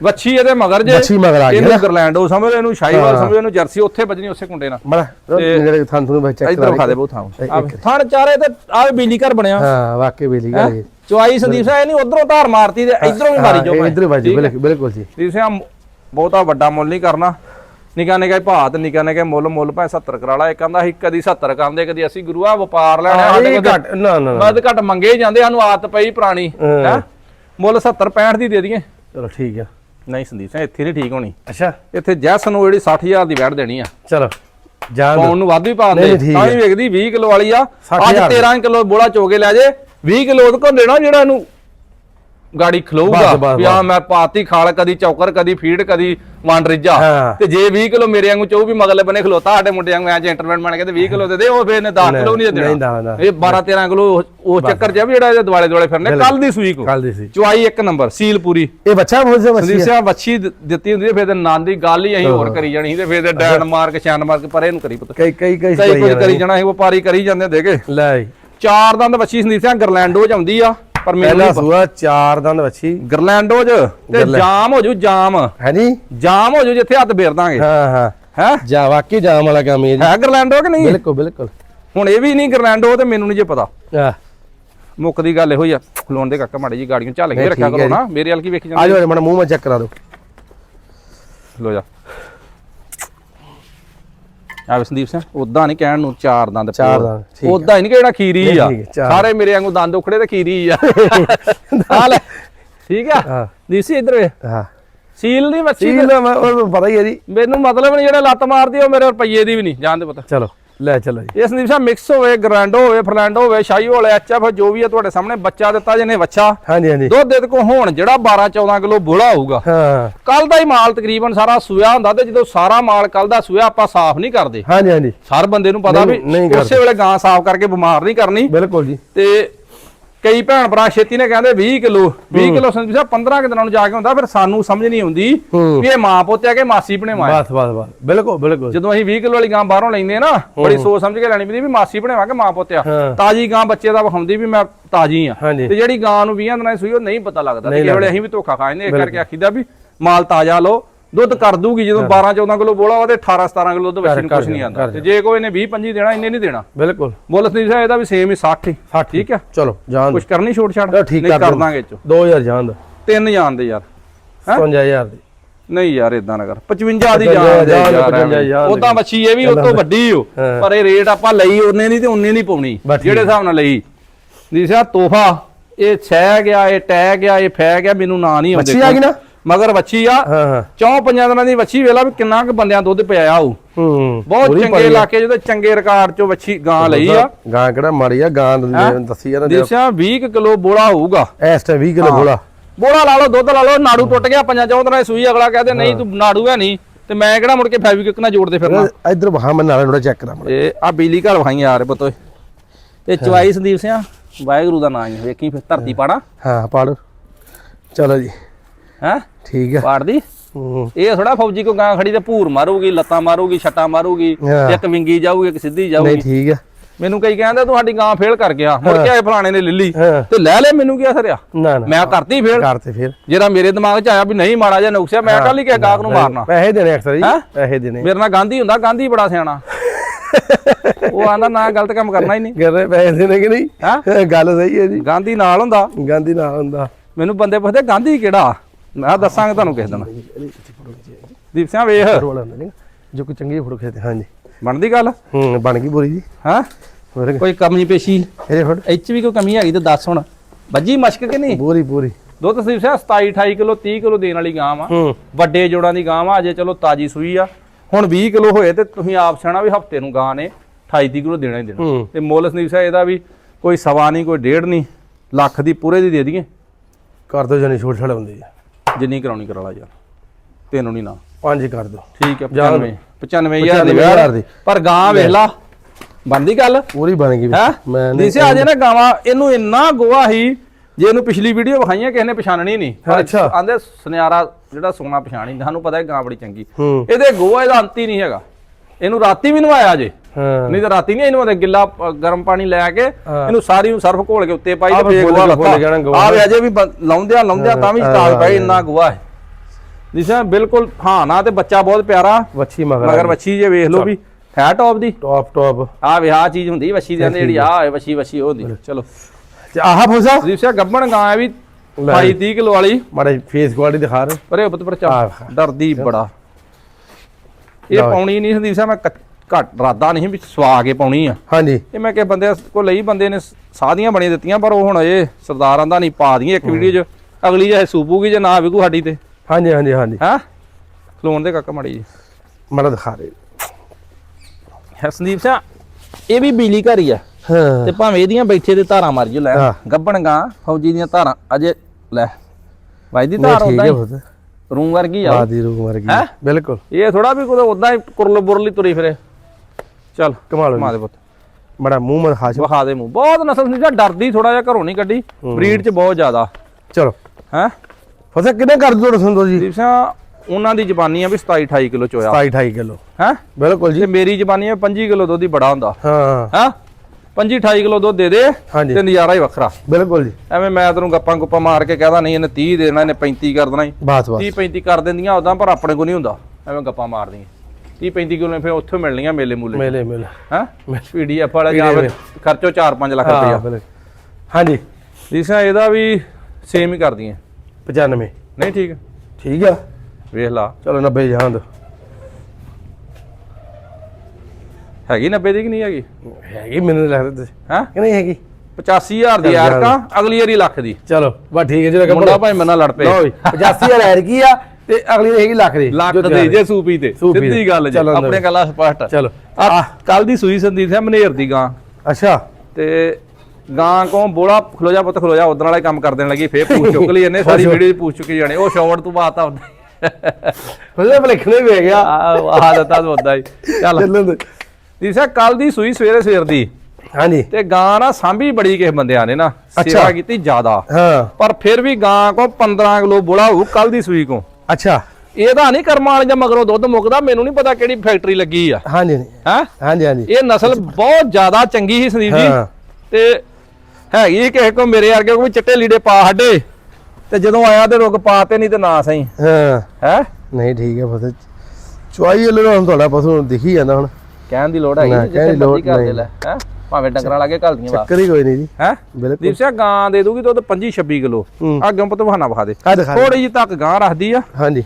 ਵੱਛੀ ਇਹਦੇ ਮਗਰ ਜੇ। ਵੱਛੀ ਮਗਰ ਆ ਗਈ ਇਹਨੂੰ ਗਰਲੈਂਡੋ ਸਮਝ ਇਹਨੂੰ ਸ਼ਾਹੀਵਾਲ। ਸਮਝ ਇਹਨੂੰ ਜਰਸੀ ਉੱਥੇ ਵੱਜਣੀ ਉਸੇ ਕੁੰਡੇ ਨਾਲ। ਬੜਾ ਜਿਹੜੇ ਥਾਂ ਤੁਹਾਨੂੰ ਬਸ ਚੈੱਕ ਇਧਰ ਖਾ ਦੇ ਬਹੁਤ ਥਾਂ। ਥਣ ਚਾਰੇ ਤੇ ਆ ਬਿਜਲੀ ਘਰ ਬਣਿਆ। ਹਾਂ ਵਾਕਈ ਗੱਲ ਹੈ? ਚੁਆਈ ਸੰਦੀਪ ਸਿੰਘ ਇਹਨੇ ਉਧਰੋਂ ਧਾਰ ਮਾਰਤੀ ਤੇ ਇਧਰੋਂ ਵੀ ਮਾਰੀ ਜੋ ਇਧਰ ਵਾਜੀ ਬਿਲਕੁਲ ਬਿਲਕੁਲ ਜੀ। ਸੰਦੀਪ ਸਿੰਘ ਬਹੁਤਾ ਵੱਡਾ ਮੁੱਲ ਨਹੀਂ ਕਰਨਾ। ਨਿਕਾ ਨਿਕਾ ਭਾਅ ਤੇ ਨਿਕਾ ਨਿਕਾ ਮੁੱਲ ਮੁੱਲ ਭਾਵੇਂ 70 ਕਰਾਲਾ ਇਹ ਕਹਿੰਦਾ ਸੀ ਕਦੀ 70 ਕਹਿੰਦੇ ਕਦੀ ਅਸੀਂ ਗੁਰੂਆ ਵਪਾਰ ਲੈਣਾ ਸਾਡੇ ਘੱਟ ਨਾ ਨਾ। ਵੱਧ ਘੱਟ ਮੰਗੇ ਜਾਂਦੇ ਸਾਨੂੰ ਆਦਤ ਪਈ ਪੁਰਾਣੀ ਹਾਂ। ਹੈ? ਮੁੱਲ 70 65 ਦੀ ਦੇ ਦਈਏ। ਚਲੋ ਠੀਕ ਆ। ਨਹੀਂ ਸੰਦੀਪ ਸਿੰਘ ਇੱਥੇ ਨਹੀਂ ਠੀਕ ਹੋਣੀ। ਅੱਛਾ। ਇੱਥੇ ਜੈਸ ਨੂੰ ਜਿਹੜੀ 60000 ਦੀ ਵੈਟ ਦੇਣੀ ਆ। ਚਲੋ ਦਿਓ। ਪਾਉਣ ਨੂੰ ਵੱਧ ਵੀ ਪਾ ਦੇ ਤਾਂ ਹੀ। ਵੇਖਦੀ 20 ਕਿਲੋ ਵਾਲੀ ਆ। 60,000 ਅੱਜ 13 ਕਿਲੋ ਬੋਲਾ ਚੋਗੇ ਲੈ ਜੇ। 20 ਕਿਲੋ ਉਹਦੇ ਕੋਲ ਦੇਣਾ ਜਿਹੜਾ ਇਹਨੂੰ ਗਾੜੀ ਖਲੋਊਗਾ ਵੀ ਆ ਮੈਂ ਪਾਤੀ ਖਾਲ ਕਦੀ ਚੌਕਰ ਕਦੀ ਫੀਡ ਕਦੀ ਹਾਂ। ਤੇ ਜੇ 20 ਕਿਲੋ ਮੇਰੇ ਵਾਂਗੂ ਚੋਂ ਵੀ ਮਗਲੇ ਬਨੇ ਖਲੋਤਾ ਸਾਡੇ ਮੁੰਡੇ ਵਾਂਗੂ ਐ ਜੈਂਟਲਮੈਨ ਬਣ ਕੇ ਤੇ 20 ਕਿਲੋ ਦੇ ਦੇ ਉਹ ਫੇਰ ਨੇ 10 ਕਿਲੋ ਨਹੀਂ ਦੇਣਾ। ਇਹ 12 13 ਕਿਲੋ ਉਹ ਚੱਕਰ ਆ ਵੀ ਜਿਹੜਾ ਇਹਦੇ ਦੁਆਲੇ ਦੁਆਲੇ ਫਿਰਨੇ ਕੱਲ ਦੀ ਸੂਈ ਕੋ। ਕੱਲ ਦੀ ਸੀ ਚੁਆਈ ਇੱਕ ਨੰਬਰ ਸੀਲ ਪੂਰੀ ਇਹ ਬੱਚਾ ਬਹੁਤ ਸੇ ਸੰਦੀਪ ਬੱਚੀ ਦਿੱਤੀ ਹੁੰਦੀ ਫਿਰ ਤੇ ਨਾਂ ਦੀ ਗੱਲ ਹੀ ਅਸੀਂ ਹੋਰ ਕਰੀ ਜਾਣੀ ਸੀ ਤੇ ਫਿਰ ਤੇ ਡੈਨ ਮਾਰ ਕੇ ਛਾਨ ਮਾਰ ਕੇ ਪਰੇ ਨੂੰ ਕਰੀ ਪੁੱਤ। ਕਈ ਕਈ ਕਈ ਕੁਝ ਕਰੀ ਜਾਣਾ। ਸੀ ਵਪਾਰੀ ਕਰੀ ਜਾਂਦੇ ਦੇਗੇ। ਲੈ। ਚਾਰ ਦੰਦ ਵੱਛੀ ਸੰਦੀਪ ਸਿੰਘ ਗਰਲੈਂਡੋ ਚ ਆਉਂਦੀ ਆ। ਪਰ ਪਹਿਲਾ ਸੂਆ ਚਾਰ ਦੰਦ ਪਤਾ। ਗਰਲੈਂਡੋ ਚ ਤੇ ਜਾਮ ਹੋ ਜੂ ਜਾਮ। ਹੈ ਜੀ ਜਾਮ ਹੋ ਜੂ ਜਿੱਥੇ ਹੱਥ ਫੇਰ ਦਾਂਗੇ। ਹਾਂ ਹਾਂ। ਹੈ? ਜਾ ਵਾਕਈ ਜਾਮ ਵਾਲਾ ਕੰਮ ਇਹ ਜੀ। ਹੈ ਗਰਲੈਂਡੋ ਕਿ ਨਹੀਂ? ਬਿਲਕੁਲ ਬਿਲਕੁਲ। ਹੁਣ ਇਹ ਵੀ ਨਹੀਂ ਗਰਲੈਂਡੋ ਤੇ ਮੈਨੂੰ ਨਹੀਂ ਜੇ ਪਤਾ। ਆ ਮੁੱਕ ਦੀ ਗੱਲ ਇਹੋ ਹੀ ਆ। ਖਲੋਣ ਦੇ ਕਾਕਾ ਮਾੜੀ ਜੀ ਗਾੜੀਆਂ ਝੱਲ ਕੇ ਰੱਖਿਆ ਕਰੋ ਹੈ ਨਾ। ਮੇਰੇ ਵੱਲ ਕੀ ਵੇਖੀ ਆ ਜਾਂਦੇ? ਜਾਓ ਮੜਾ ਮੂੰਹ ਮਾ ਚੈੱਕ ਕਰਾ ਦਿਓ। ਲੋ ਜਾ। ਆ ਵੀ ਸੰਦੀਪ ਸਿੰਘ ਉਦਾਂ ਨਹੀਂ ਕਹਿਣ ਨੂੰ ਚਾਰ ਦੰਦ ਚਾਰ ਦੰਦ, ਠੀਕ। ਉਦਾਂ ਹੀ ਨਹੀਂ ਕਿਹੜਾ ਖੀਰੀ ਆ। ਸਾਰੇ ਮੇਰੇ ਵਾਂਗੂ ਦੰਦ ਉਖੜੇ ਤੇ ਖੀਰੀ ਆ। [laughs] ਆ ਲੈ ਠੀਕ ਆ? ਸਿੰਘ ਇੱਧਰ ਵੇ। ਹਾਂ। ਸੀਲ ਨਹੀਂ ਬੱਚੀ ਠੀਕ ਨਾ ਮੈਂ ਉਹ ਪਤਾ ਹੀ ਹੈ ਜੀ। ਮੈਨੂੰ ਮਤਲਬ ਨਹੀਂ ਜਿਹੜੇ ਲੱਤ ਮਾਰਦੀ ਉਹ ਮੇਰੇ ਰੁਪਈਏ ਦੀ ਵੀ ਨਹੀਂ ਜਾਣਦੇ ਪਤਾ। ਚਲੋ। ਲੈ ਚਲੋ ਜੀ ਇਹ ਸੰਦੀਪ ਸਾਹਿਬ ਮਿਕਸ ਹੋਵੇ ਗ੍ਰੈਂਡੋ ਹੋਵੇ ਫਰਲੈਂਡੋ ਹੋਵੇ ਹੋਵੇ ਐਚਐਫ ਜੋ ਵੀ ਹੈ ਤੁਹਾਡੇ ਸਾਹਮਣੇ ਬੱਚਾ ਦਿੱਤਾ ਜਿਹਨੇ ਵੱਛਾ। ਹਾਂਜੀ ਹਾਂਜੀ। ਦੁੱਧ ਦੇ ਕੋ ਹੋਣ ਜਿਹੜਾ 12 14 ਕਿਲੋ ਬੋਲਾ ਹੋਊਗਾ। ਹਾਂ। ਕੱਲ ਦਾ ਹੀ ਮਾਲ ਤਕਰੀਬਨ ਸਾਰਾ ਸੂਇਆ ਹੁੰਦਾ ਤੇ ਜਦੋਂ ਸਾਰਾ ਮਾਲ ਕੱਲ ਦਾ ਸੂਇਆ ਆਪਾਂ ਸਾਫ਼ ਨਹੀਂ ਕਰਦੇ। ਹਾਂਜੀ ਹਾਂਜੀ। ਹਰ ਬੰਦੇ ਨੂੰ ਪਤਾ ਵੀ। ਉਸੇ ਵੇਲੇ ਗਾਂ ਸਾਫ਼ ਕਰਕੇ ਬਿਮਾਰ ਨਹੀਂ ਕਰਨੀ। ਬਿਲਕੁਲ ਜੀ। ਤੇ ਕਈ ਭੈਣ ਭਰਾ ਛੇਤੀ ਨੇ ਕਹਿੰਦੇ 20 ਕਿਲੋ 20 ਕਿਲੋ ਸੰਦੀਪ ਸਾਹਿਬ 15 ਕਿ ਦਿਨਾਂ ਨੂੰ ਜਾ ਕੇ ਹੁੰਦਾ ਫਿਰ ਸਾਨੂੰ ਸਮਝ ਨਹੀਂ ਆਉਂਦੀ। ਵੀ ਇਹ ਮਾਂ ਪੋਤਿਆ ਕਿ ਮਾਸੀ ਭਣੇਵਾ ਹੈ। ਬਸ ਬਸ ਬਸ ਬਿਲਕੁਲ ਬਿਲਕੁਲ। ਜਦੋਂ ਅਸੀਂ 20 ਕਿਲੋ ਵਾਲੀ ਗਾਂ ਬਾਹਰੋਂ ਲੈਂਦੇ ਆ ਨਾ ਬੜੀ ਸੋਚ ਸਮਝ ਕੇ ਲੈਣੀ ਪੈਂਦੀ ਵੀ ਮਾਸੀ ਭਣੇਵਾ ਕਿ ਮਾਂ ਪੋਤਿਆ ਹਾਂ। ਤਾਜੀ ਗਾਂ ਬੱਚੇ ਦਾ ਵਿਖਾਉਂਦੀ ਵੀ ਮੈਂ ਤਾਜੀ ਆ। ਤੇ ਜਿਹੜੀ ਗਾਂ ਨੂੰ 20 ਦਿਨਾਂ ਦੀ ਸੂਈ ਉਹ ਨਹੀਂ ਪਤਾ ਲੱਗਦਾ। ਤੇ ਕਈ ਵੇਲੇ ਅਸੀਂ ਵੀ ਧੋਖਾ ਖਾ ਜਾਂਦੇ ਇਸ ਕਰਕੇ ਆਖੀਦਾ ਵੀ ਮਾਲ ਤਾਜ਼ਾ ਲਓ। ਦੁੱਧ ਕਰ ਦੂਗੀ ਜਦੋਂ 12 14 ਕਿਲੋ ਬੋਲਾ ਉਹਦੇ 18 17 ਕਿਲੋ ਨੂੰ ਕਰ ਕੁਝ ਨਹੀਂ ਆਉਂਦਾ। ਤੇ ਜੇ ਕੋਈ ਨੇ 20 25 ਦੇਣਾ ਇੰਨੇ ਨਹੀਂ ਦੇਣਾ। ਬਿਲਕੁਲ। ਮੁੱਲ ਸੰਦੀਪ ਸਾਹਿਬ ਇਹਦਾ ਵੀ ਸੇਮ ਹੀ 60 ਹੀ। 60 ਠੀਕ ਆ? ਚਲੋ ਜਾਣ ਕੁਝ ਕਰਨੀ ਛੋਟ ਛਾੜ ਨਹੀਂ ਕਰ। ਦਾਂਗੇ ਚੋ 2000 ਜਾਣ ਦਾ ਜਾਣ ਦੇ ਯਾਰ। ਹੈਂ? 55000 ਦੀ। ਨਹੀਂ ਯਾਰ ਇਦਾਂ ਨਾ ਕਰ। 55 ਦੀ 55 ਜਾਣ ਦੇ ਯਾਰ 55 ਜਾਣ ਦੇ। ਉਦਾਂ ਬੱਚੀ ਇਹ ਵੀ ਉਹ ਤੋਂ ਵੱਡੀ ਹੋ। ਪਰ ਇਹ ਰੇਟ ਆਪਾਂ ਲਈ ਉਹਨੇ ਨਹੀਂ ਤੇ ਉਹਨੇ ਨਹੀਂ ਪਾਉਣੀ। ਜਿਹੜੇ ਹਿਸਾਬ ਨਾਲ ਲਈ। ਦਿਸਿਆ ਤੋਹਫਾ। ਇਹ ਛਹਿ ਗਿਆ ਇਹ ਟਹਿ ਗਿਆ ਇਹ ਫੈ ਗਿਆ ਮੈਨੂੰ ਨਾਂ ਨਹੀਂ ਆਉਂਦੇ ਬੱਚੀ ਆ ਗਈ ਨਾ? ਮਗਰ ਵੱਛੀ ਆ। ਹਾਂ ਹਾਂ। ਚੌਂ ਪੰਜਾਂ ਦਿਨਾਂ ਦੀ ਵੱਛੀ ਵੇਲਾ ਵੀ ਕਿੰਨਾ ਕੁ ਬੰਦਿਆਂ ਦੁੱਧ ਪਿਆਇਆ ਹੋਊ ਹੂੰ ਬਹੁਤ ਚੰਗੇ ਪੜੀ ਆ। ਇਲਾਕੇ ਜਿਹਦੇ ਚੰਗੇ ਰਿਕਾਰਡ ਚੋਂ ਵੱਛੀ ਗਾਂ ਲਈ ਆ। ਗਾਂ ਕਿਹੜਾ ਮਾੜੀ ਆ ਗਾਂ? ਦੱਸੀ ਆ ਨਾ ਦਿਸਿਆ 20 ਕਿਲੋ ਬੋਲਾ ਹੋਊਗਾ। ਇਸ ਟਾਈਮ 20 ਕਿਲੋ ਬੋਲਾ ਬੋਲਾ ਲਾ ਲਓ ਦੁੱਧ ਲਾ ਲਓ ਨਾੜੂ ਟੁੱਟ ਗਿਆ ਪੰਜਾਂ ਚੌਂ ਦਿਨਾਂ ਦੀ ਸੂਈ ਅਗਲਾ ਕਹਦੇ ਨਹੀਂ ਤੂੰ ਨਾੜੂ ਹੈ ਨਹੀਂ ਤੇ ਮੈਂ ਕਿਹੜਾ ਮੁੜ ਕੇ ਫੈਵਿਕਿਕ ਨਾਲ ਜੋੜਦੇ ਫਿਰਨਾ। ਇਧਰ ਵਹਾ ਮੈਂ ਨਾਲੇ ਥੋੜਾ ਚੈੱਕ ਕਰਾਂ। ਇਹ ਆ ਬਿਜਲੀ ਘਰ ਵਿਖਾਈ ਯਾਰ ਪੁੱਤੋ ਇਹ ਚਵਾਈ ਸੰਦੀਪ ਸਿੰਘ ਵਾਹਿਗੁਰੂ ਦਾ ਨਾਮ ਹੀ ਆ, ਵੇਖੀ ਫਿਰ ਧਰਤੀ ਪਾਣਾ ਹਾਂ ਪਾੜੋ। ਚਲੋ ਜੀ। ਹੈ? ਠੀਕ ਆ। ਪਾੜਦੀ? ਹੂੰ। ਇਹ ਥੋੜਾ ਫੌਜੀ ਕੋ ਗਾਂ ਖੜੀ ਤੇ ਭੂਰ ਮਾਰੂਗੀ ਲੱਤਾਂ ਮਾਰੂਗੀ ਛੱਟਾਂ ਮਾਰੂਗੀ। ਇੱਕ ਵਿੰਗੀ ਜਾਊਗੀ ਇੱਕ ਸਿੱਧੀ ਨਹੀਂ ਜਾਊਗੀ ਠੀਕ ਆ। ਮੈਨੂੰ ਕਈ ਕਹਿੰਦੇ ਤੂੰ ਸਾਡੀ ਗਾਂ ਫੇਲ ਕਰ ਗਿਆ। ਮੁੜ ਕੇ ਆਏ ਫਲਾਣੇ ਨੇ ਲਿੱਲੀ। ਤੇ ਲੈ ਲੈ ਮੈਨੂੰ ਕੀ ਅਸਰ ਆ? ਨਾ ਨਾ। ਮੈਂ ਕਰਤੀ ਫੇਲ। ਕਰਤੇ ਫਿਰ ਜਿਹੜਾ ਮੇਰੇ ਦਿਮਾਗ 'ਚ ਆਇਆ ਵੀ ਨਹੀਂ ਮਾੜਾ ਜਿਹਾ ਨੁਕਸਿਆ ਮੈਂ ਕੱਲ ਹੀ ਕਿਹਾ ਗਾਹਕ ਨੂੰ ਮਾਰਨਾ। ਪੈਸੇ ਦੇਣੇ ਅਕਸਰ ਜੀ? ਪੈਸੇ ਦੇਣੇ। ਮੇਰੇ ਨਾਲ ਗਾਂਧੀ ਹੁੰਦਾ ਗਾਂਧੀ ਬੜਾ ਸਿਆਣਾ। [laughs] ਉਹ ਆਂਦਾ ਨਾ ਗਲਤ ਕੰਮ ਕਰਨਾ ਹੀ ਨਹੀਂ। ਕਰਦੇ ਪੈਸੇ ਦੇਣੇ ਕਿ ਨਹੀਂ? ਹੈਂ? ਗੱਲ ਸਹੀ ਹੈ ਜੀ। ਗਾਂਧੀ ਨਾਲ ਹੁੰਦਾ। ਗਾਂਧੀ ਨਾਲ ਹੁੰਦਾ। ਮੈਨੂੰ ਬੰਦੇ ਪੁੱਛਦੇ ਗਾਂਧੀ ਕਿਹੜਾ? ਮੈਂ ਕਿਹਾ ਦੱਸਾਂਗਾ ਤੁਹਾਨੂੰ ਕਿਸ ਦਿਨ। ਦੀਪ ਸਿੰਘ ਵੇਖ। ਰੋਲਾ ਨਹੀਂ ਜੋ ਕੋਈ ਚੰਗੀ ਫੋਟੋ ਖਿੱਚਦੇ ਹਾਂਜੀ। ਬਣਦੀ ਗੱਲ? ਹੂੰ ਬਣ ਗਈ ਪੂਰੀ ਜੀ। ਹਾਂ? ਕੋਈ ਕਮੀ ਪੇਸ਼ੀ। ਇਹਦੇ ਫੋਟੋ ਇੱਚ ਵੀ ਕੋਈ ਕਮੀ ਹੈਗੀ ਤੇ ਦੱਸ ਹੁਣ। ਵੱਜੀ ਮਸ਼ਕ ਕਿ ਨਹੀਂ? ਪੂਰੀ ਪੂਰੀ ਦੁੱਧ ਸਿੰਘ 27 28 ਕਿਲੋ 30 ਕਿਲੋ ਦੇਣ ਵਾਲੀ ਗਾਂ ਆ ਵੱਡੇ ਜੋੜਾਂ ਦੀ ਗਾਂ ਆ ਅਜੇ ਚਲੋ ਤਾਜੀ ਸੂਈ ਆ। ਹੁਣ 20 ਕਿਲੋ ਹੋਏ ਤੇ ਤੁਸੀਂ ਆਪ ਸਿਆਣਾ ਵੀ ਹਫ਼ਤੇ ਨੂੰ ਗਾਂ ਨੇ 28 30 ਕਿਲੋ ਦੇਣਾ ਹੀ ਦੇਣਾ। ਤੇ ਮੁੱਲ ਸੰਦੀਪ ਸਿੰਘ ਇਹਦਾ ਵੀ ਕੋਈ ਸਵਾ ਨਹੀਂ ਕੋਈ ਡੇਢ ਨਹੀਂ ਲੱਖ ਦੀ ਪੂਰੇ ਦੀ ਦੇ ਦਈਏ। ਕਰ ਦੋ ਜਣੀ ਛੋਟ ਛੜ ਹੁੰਦੀ ਹੈ ਜਿੰਨੀ ਕਰਾਉਣੀ ਕਰਾ ਲਾ ਯਾਰ। ਤੈਨੂੰ ਨਹੀਂ ਨਾ। ਪੰਜ ਕਰ ਦੋ। ਠੀਕ ਹੈ ਜਾਣ 95 95000 ਦੀ 95,000 ਵਿਆਹ। ਦੀ। ਪਰ ਗਾਂ ਵੇਖ ਲਾ। ਬਣਦੀ ਗੱਲ? ਪੂਰੀ ਬਣ ਗਈ। ਹੈ? ਮੈਂ ਨਹੀਂ ਦਿਸੇ ਆ ਜੇ ਨਾ ਗਾਵਾਂ। ਇਹਨੂੰ ਇੰਨਾ ਗੋਆ ਸੀ ਜੇ ਇਹਨੂੰ ਪਿਛਲੀ ਵੀਡੀਓ ਵਿਖਾਈਆਂ ਕਿਸੇ ਨੇ ਪਛਾਣਨੀ ਨਹੀਂ ਅੱਛਾ। ਆਂਦੇ ਸੁਨਿਆਰਾ ਜਿਹੜਾ ਸੋਨਾ ਪਛਾਣੀ ਸਾਨੂੰ ਪਤਾ ਹੈ ਗਾਂ ਬੜੀ ਚੰਗੀ। ਹੂੰ। ਇਹਦੇ ਗੋਆ ਇਹਦਾ ਅੰਤ ਹੀ ਨਹੀਂ ਹੈਗਾ। ਇਹਨੂੰ ਰਾਤੀ ਵੀ ਨਵਾਇਆ ਜੇ। ਹਾਂ। ਨਹੀਂ ਤਾਂ ਰਾਤੀ ਨਹੀਂ ਇਹਨੂੰ ਉਹਦੇ ਗਿੱਲਾ ਗਰਮ ਪਾਣੀ ਲੈ ਕੇ। ਇਹਨੂੰ ਸਾਰੀ ਨੂੰ ਸਰਫ ਘੋਲ ਕੇ ਉੱਤੇ ਪਾਈ ਤੇ ਫਿਰ ਲੱਤਾ ਗੋਆ। ਆ ਵੇ ਅਜੇ ਵੀ ਲਾਉਂਦਿਆਂ ਲਾਉਂਦਿਆਂ ਤਾਂ ਵੀ ਸਟਾਲ ਪਏ ਇੰਨਾ ਗੋਆ ਹੈ। ਦਿਸਾ ਬਿਲਕੁਲ ਹਾਂ ਨਾ ਤੇ ਬੱਚਾ ਬਹੁਤ ਪਿਆਰਾ। ਵੱਛੀ ਮਗਰ ਮਗਰ ਵੱਛੀ ਜੇ ਵੇਖ ਲਓ ਵੀ ਹੈ ਟੌਪ ਦੀ। Top top. ਆ ਵਿਆਹ ਚੀਜ਼ ਹੁੰਦੀ ਵੱਛੀ ਦੇ ਅੰਦਰ ਜਿਹੜੀ ਆ ਵੱਛੀ ਵੱਛੀ ਉਹ ਹੁੰਦੀ ਚਲੋ। ਆਹ ਫੋਸਾ ਸਿੰਘ ਗੱਬਣ ਗਾਂ ਵੀ ਲੈ। 28 30 ਕਿਲੋ ਵਾਲੀ। ਮਾੜੇ ਫੇਸ ਕੁਆਲਿਟੀ ਦਿਖਾ ਰਹੇ ਪਰੇ ਉੱਪਰ ਪਰ ਡਰਦੀ ਬੜਾ। ਇਹ। ਪਾਉਣੀ ਨਹੀਂ ਸੰਦੀਪ ਸਿੰਘ ਮੈਂ ਘੱਟ ਰਾਦਾ ਨਹੀਂ ਵੀ ਸਵਾ ਕੇ ਪਾਉਣੀ ਆ। ਹਾਂਜੀ। ਇਹ ਮੈਂ ਕਿ ਬੰਦੇ ਕੋ ਲਈ ਬੰਦੇ ਨੇ ਸਾਦੀਆਂ ਬਣੀ ਦਿੱਤੀਆਂ ਪਰ ਉਹ ਹੁਣ ਇਹ ਸਰਦਾਰਾਂ ਦਾ ਨਹੀਂ ਪਾ ਦੀਆਂ। ਇੱਕ ਵੀਡੀਓ 'ਚ ਅਗਲੀ ਜੇ ਸੂਪੂਗੀ ਜੇ ਨਾ ਵਿਕੂ ਸਾਡੀ ਤੇ। ਹਾਂਜੀ ਹਾਂਜੀ ਹਾਂਜੀ। ਹੈ? ਖਲੋਣ ਦੇ ਕਾਕਾ ਮੜੀ ਜੀ ਮਾੜਾ ਦਿਖਾ ਰਹੇ। ਹੈ ਸੰਦੀਪ ਸਿੰਘ ਇਹ ਵੀ ਬਿਜਲੀ ਘਰ ਹੀ ਆ। ਹਾਂ। ਤੇ ਭਾਵੇਂ ਇਹਦੀਆਂ ਬੈਠੇ ਤੇ ਧਾਰਾਂ ਮਰ ਜੂ ਲੈ। ਹਾਂ। ਗੱਬਣ ਗਾਂ ਫੌਜੀ ਦੀਆਂ ਧਾਰਾਂ ਅਜੇ ਲੈ। ਵੱਜਦੀ ਧਾਰ ਉਦਾਂ ਹੈ। ਰੂਮ ਵਰਗੀ ਆ। ਮਰ ਗਈ ਹੈਂ? ਬਿਲਕੁਲ। ਇਹ ਥੋੜਾ ਵੀ ਕੋਈ ਉਦਾਂ ਹੀ ਕੁਰਲ ਬੁਰਲੀ ਤੁਰੀ ਫਿਰੇ। ਚੱਲ ਕਮਾਲ ਹੋ ਦੇ ਪੁੱਤ। ਬੜਾ ਮੂੰਹ ਮਤ ਖਾਸ਼ ਵਿਖਾ ਦੇ ਮੂੰਹ। ਬਹੁਤ ਨਸਲ ਸੰਦੀਪ ਡਰਦੀ ਥੋੜਾ ਜਿਹਾ ਘਰੋਂ ਨਹੀਂ ਕੱਢੀ। ਬਰੀਡ 'ਚ ਬਹੁਤ ਜ਼ਿਆਦਾ। ਚਲੋ। ਹੈ? ਫਸਾ ਕਿੰਨੇ ਕਰ ਦੋ ਸੰਦੋ ਜੀ? ਦੀਪ ਸਿੰਘ ਉਹਨਾਂ ਦੀ ਜ਼ਬਾਨੀ ਆ ਵੀ 27 28 ਕਿਲੋ ਚੋਇਆ। 27 28 ਕਿਲੋ। ਹੈ? ਬਿਲਕੁਲ ਜੀ। ਤੇ ਮੇਰੀ ਜ਼ਬਾਨੀ ਆ 25 ਕਿਲੋ ਦੁੱਧ ਹੀ ਬੜਾ ਹੁੰਦਾ। ਹਾਂ। ਹੈ? 25 28 ਕਿਲੋ ਦੁੱਧ ਦੇ ਦੇ ਤੇ ਨਜ਼ਾਰਾ ਹੀ ਵੱਖਰਾ। ਬਿਲਕੁਲ ਜੀ। ਐਵੇਂ ਮੈਂ ਤੈਨੂੰ ਗੱਪਾਂ ਗੁੱਪਾਂ ਮਾਰ ਕੇ ਕਹਦਾ ਨਹੀਂ ਇਹਨੇ 30 ਦੇਣਾ ਇਹਨੇ 35 ਕਰ ਦੇਣਾ ਬਸ 30 35 ਕਰ ਦਿੰਦੀਆਂ ਉਦਾਂ ਪਰ ਆਪਣੇ ਕੋ ਨਹੀਂ ਹੁੰਦਾ। ਐਵੇਂ ਗੱਪਾਂ ਮਾਰਦੀਆਂ 30 35 ਕਿਲੋ ਫਿਰ ਉੱਥੋਂ ਮਿਲਣੀਆਂ ਮੇਲੇ ਮੂਲੇ ਮੇਲੇ ਮੇਲੇ। ਹੈ? ਪੀਡੀਐਫ ਵਾਲਾ ਜਾਂ ਫਿਰ ਖਰਚੋ 4-5 ਲੱਖ ਬਿਲਕੁਲ ਹਾਂਜੀ। ਰੀਸਾਂ ਇਹਦਾ ਵੀ ਸੇਮ ਹੀ ਕਰਦੀਆਂ। 95 ਨਹੀਂ ਠੀਕ। ਠੀਕ ਆ। ਵੇਖ ਲਾ। ਚਲੋ 90 ਜਾਣ ਦੋ। ਹੈਗੀ 90 ਦੀ ਕਿ ਨਹੀਂ ਹੈਗੀ? ਹੈਗੀ ਮੈਨੂੰ ਲੱਗਦਾ ਹੈ? ਕਿ ਨਹੀਂ ਹੈਗੀ? 85000 ਦੀ ਐਰਕਾਂ ਅਗਲੀ ਵਾਰੀ ਲੱਖ ਦੀ। ਚਲੋ ਬਸ ਠੀਕ ਹੈ ਜਿਹੜਾ ਮੁੰਡਾ ਭਾਵੇਂ ਮਨਾ ਲੜ ਪਏ। ਲਓ ਵੀ 85000 ਐਰ ਕੀ ਆ। ਤੇ ਅਗਲੀ ਹੈਗੀ ਲੱਖ ਦੀ ਲੱਖ ਦੇ ਜੇ ਸੂਪੀ ਤੇ ਸਿੱਧੀ ਤੇ। ਗੱਲ ਜੀ। ਆਪਣੇ ਗੱਲਾਂ ਸਪਸ਼ਟ। ਚਲੋ। ਆ ਕੱਲ ਦੀ ਸੂਈ ਸੰਦੀਪ ਸਿੰਘ ਮਨੇਰ ਦੀ ਗਾਂ। ਅੱਛਾ। ਤੇ ਗਾਂ ਕੋ ਬੋਲਾ ਖਲੋ ਜਾ ਪੁੱਤ ਖਲੋ ਜਾ ਉਧਰ ਵਾਲਾ ਕੰਮ ਕਰ ਦੇਣ ਲੱਗੀ ਫੇਰ ਪੂਛ ਚੁੱਕ ਲਈ ਇਹਨੇ ਸਾਰੀ ਵੀਡੀਓ ਪੂਛ ਚੁੱਕੀ ਜਾਣੇ। ਉਹ ਸ਼ਾਰਟ ਤੋਂ ਬਾਤ ਆ ਉਹਦੇ ਭਲੇਖਣੇ ਵੇ ਗਿਆ। ਆ ਦਿੱਤਾ ਉਦਾਂ ਹੀ। ਚੱਲ। ਦੀਸਾ ਕੱਲ ਦੀ ਸੂਈ ਸਵੇਰੇ ਸਵੇਰ ਦੀ। ਹਾਂਜੀ। ਤੇ ਗਾਂ ਨਾ ਸਾਂਭੀ ਬੜੀ ਕਿਸੇ ਬੰਦਿਆਂ ਨੇ ਨਾ ਸੇਵਾ ਕੀਤੀ ਜ਼ਿਆਦਾ। ਹਾਂ। ਪਰ ਫਿਰ ਵੀ ਗਾਂ ਕੋ 15 ਕਿਲੋ ਬੋਲਾ ਹੋਊ ਕੱਲ ਦੀ ਸੂਈ ਕੋ। ਅੱਛਾ। ਇਹਦਾ ਨਹੀਂ ਕਰਮਾਂ ਵਾਲੇ ਜਾਂ ਮਗਰੋਂ ਦੁੱਧ ਮੁੱਕਦਾ ਮੈਨੂੰ ਨਹੀਂ ਪਤਾ ਕਿਹੜੀ ਫੈਕਟਰੀ ਲੱਗੀ ਆ। ਹਾਂਜੀ ਹੈ? ਹਾਂਜੀ ਹਾਂਜੀ। ਇਹ ਨਸਲ ਬਹੁਤ ਜ਼ਿਆਦਾ ਚੰਗੀ ਸੀ ਸੰਦੀਪ ਜੀ। ਤੇ ਹੈਗੀ ਕਿਸੇ ਕੋ ਮੇਰੇ ਵਰਗੇ ਕੋ ਵੀ ਚਿੱਟੇ ਲੀੜੇ ਪਾ ਸਾਡੇ। ਤੇ ਜਦੋਂ ਆਇਆ ਤੇ ਰੁਕ ਪਾਤੇ ਨਹੀਂ ਤੇ ਨਾ ਸਹੀ। ਹਾਂ। ਹੈ? ਨਹੀਂ ਠੀਕ ਹੈ ਪਤਾ ਚੁਆਈ ਨੂੰ ਹੁਣ ਤੁਹਾਡਾ ਪਸ਼ੂ ਦਿਖੀ ਜਾਂਦਾ ਹੁਣ। ਕਹਿਣ ਦੀ ਲੋੜ ਹੈਗੀ ਜਿੱਥੇ ਮਰਜ਼ੀ ਕਰ ਦੇ। ਲੈ ਹੈ? ਭਾਵੇਂ ਡੰਗਰਾਂ ਲਾਗੇ ਘੱਲ ਦੀਆਂ ਵਾ। ਚੱਕਰ ਹੀ ਕੋਈ ਨਹੀਂ ਜੀ। ਹੈ? ਬਿਲਕੁਲ। ਦੀਪ ਸਿੰਘ ਗਾਂ ਦੇ ਦੂਗੀ ਦੁੱਧ 25 26 ਕਿਲੋ। ਹੂੰ। ਅੱਗੇ ਪਤ ਬਹਾਨਾ ਵਿਖਾ ਦੇ। ਆ ਥੋੜੀ ਜਿਹੀ ਤੱਕ ਗਾਂ ਰੱਖਦੀ ਆ। ਹਾਂਜੀ।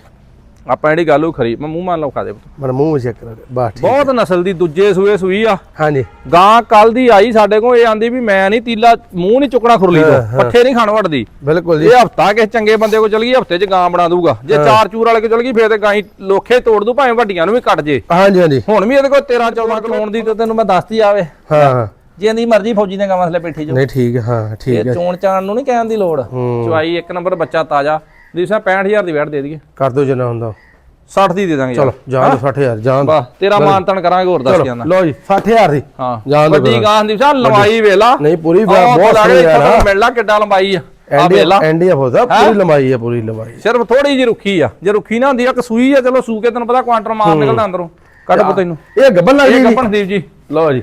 ਆਪਾਂ ਜਿਹੜੀ ਗੱਲ ਉਹ ਖਰੀ ਮੈਂ ਮੂੰਹ ਮੰਨ ਲਾ ਵਿਖਾ ਦੇ ਪੁੱਤ। ਮਨ ਮੂੰਹ ਚੈੱਕ ਕਰਾ ਬਸ ਠੀਕ ਬਹੁਤ ਨਸਲ ਦੀ ਦੂਜੇ ਸੂਏ ਸੂਈ ਆ। ਹਾਂਜੀ। ਗਾਂ ਕੱਲ ਦੀ ਆਈ ਸਾਡੇ ਕੋਲ ਇਹ ਆਂਦੀ ਵੀ ਮੈਂ ਨਹੀਂ ਤੀਲਾ ਮੂੰਹ ਨਹੀਂ ਚੁੱਕਣਾ ਖੁਰਲੀ ਤੋਂ। ਪੱਠੇ ਨਹੀਂ ਖਾਣ ਵੜਦੀ। ਬਿਲਕੁਲ ਜੀ। ਇਹ ਹਫਤਾ ਕਿਸੇ ਚੰਗੇ ਬੰਦੇ ਕੋ ਚਲ ਗਈ ਹਫ਼ਤੇ 'ਚ ਗਾਂ ਬਣਾ ਦੂਗਾ ਜੇ ਚਾਰ ਚੂਰ ਵਾਲੇ ਕੋ ਚਲ ਗਈ ਫੇਰ ਤੇ ਗਾਂ ਹੀ ਲੋਖੇ ਤੋੜ ਦੂ ਭਾਵੇਂ ਵੱਡੀਆਂ ਨੂੰ ਵੀ ਕੱਟ ਜੇ। ਹਾਂਜੀ ਹਾਂਜੀ। ਹੁਣ ਵੀ ਇਹਦੇ ਕੋਲ 13 14 ਕਲੋਣ ਦੀ ਤੇ ਤੈਨੂੰ ਮੈਂ ਦੱਸਤੀ ਆਵੇ। ਹਾਂ। ਹਾਂ ਜੇ ਇਹਦੀ ਮਰਜ਼ੀ ਫੌਜੀ ਨੇ ਗਾਂ ਮਸਲੇ ਬੈਠੀ ਜੋ ਨਹੀਂ ਠੀਕ ਹੈ, ਹਾਂ ਠੀਕ ਇਹ ਹੈ। ਚੋਣ ਚਾਣ ਨੂੰ ਨਹੀਂ ਕਹਿਣ ਦੀ ਲੋੜ। ਹੂੰ। ਚਵਾਈ ਇੱਕ ਨੰਬਰ ਬੱਚਾ ਤਾਜ਼ਾ। ਦੀਸਾ 65000 ਦੀ ਵੈਟ ਦੇ ਦਈਏ। ਕਰ ਦੋ ਜਿੰਨਾ ਹੁੰਦਾ। 60 ਦੀ ਦੇ ਦਾਂਗੇ ਚਲੋ ਜਾਨ 60000 ਜਾਨ ਬਾ ਤੇਰਾ ਮਾਨਤਨ ਕਰਾਂਗੇ ਹੋਰ ਦੱਸ ਜਾਂਦਾ ਲਓ ਜੀ 60000 ਦੀ। ਹਾਂ। ਜਾਣ ਦਿਓ ਵੱਡੀ ਫਿਰ। ਗਾਂ ਦੀ ਸਾਹ ਲੰਬਾਈ ਵੇਲਾ। ਨਹੀਂ ਪੂਰੀ ਬਹੁਤ ਮਿਲ ਲਾ ਕਿੱਡਾ ਲੰਬਾਈ ਆ। ਆ ਐਂਡੀ ਵੇਲਾ। ਐਂਡੀ ਆ ਹੋਦਾ ਪੂਰੀ ਲੰਬਾਈ ਹੈ ਪੂਰੀ ਲੰਬਾਈ। ਸਿਰਫ ਥੋੜੀ ਜਿਹੀ ਰੁੱਖੀ ਆ। ਜੇ ਰੁੱਖੀ ਨਾ ਹੁੰਦੀ ਆ ਕਸੂਈ ਆ ਚਲੋ ਸੂ ਕੇ ਤੈਨੂੰ ਪਤਾ ਕੁਆਂਟਰ ਮਾਰ ਨਿਕਲਦਾ ਅੰਦਰੋਂ। ਕੱਢ ਪੁੱਤ ਇਹਨੂੰ। ਇਹ ਗੱਬਨ ਲੱਗ ਇਹ ਜੀ ਕੱਪਣ ਦੀਪ ਜੀ। ਲਓ ਜੀ।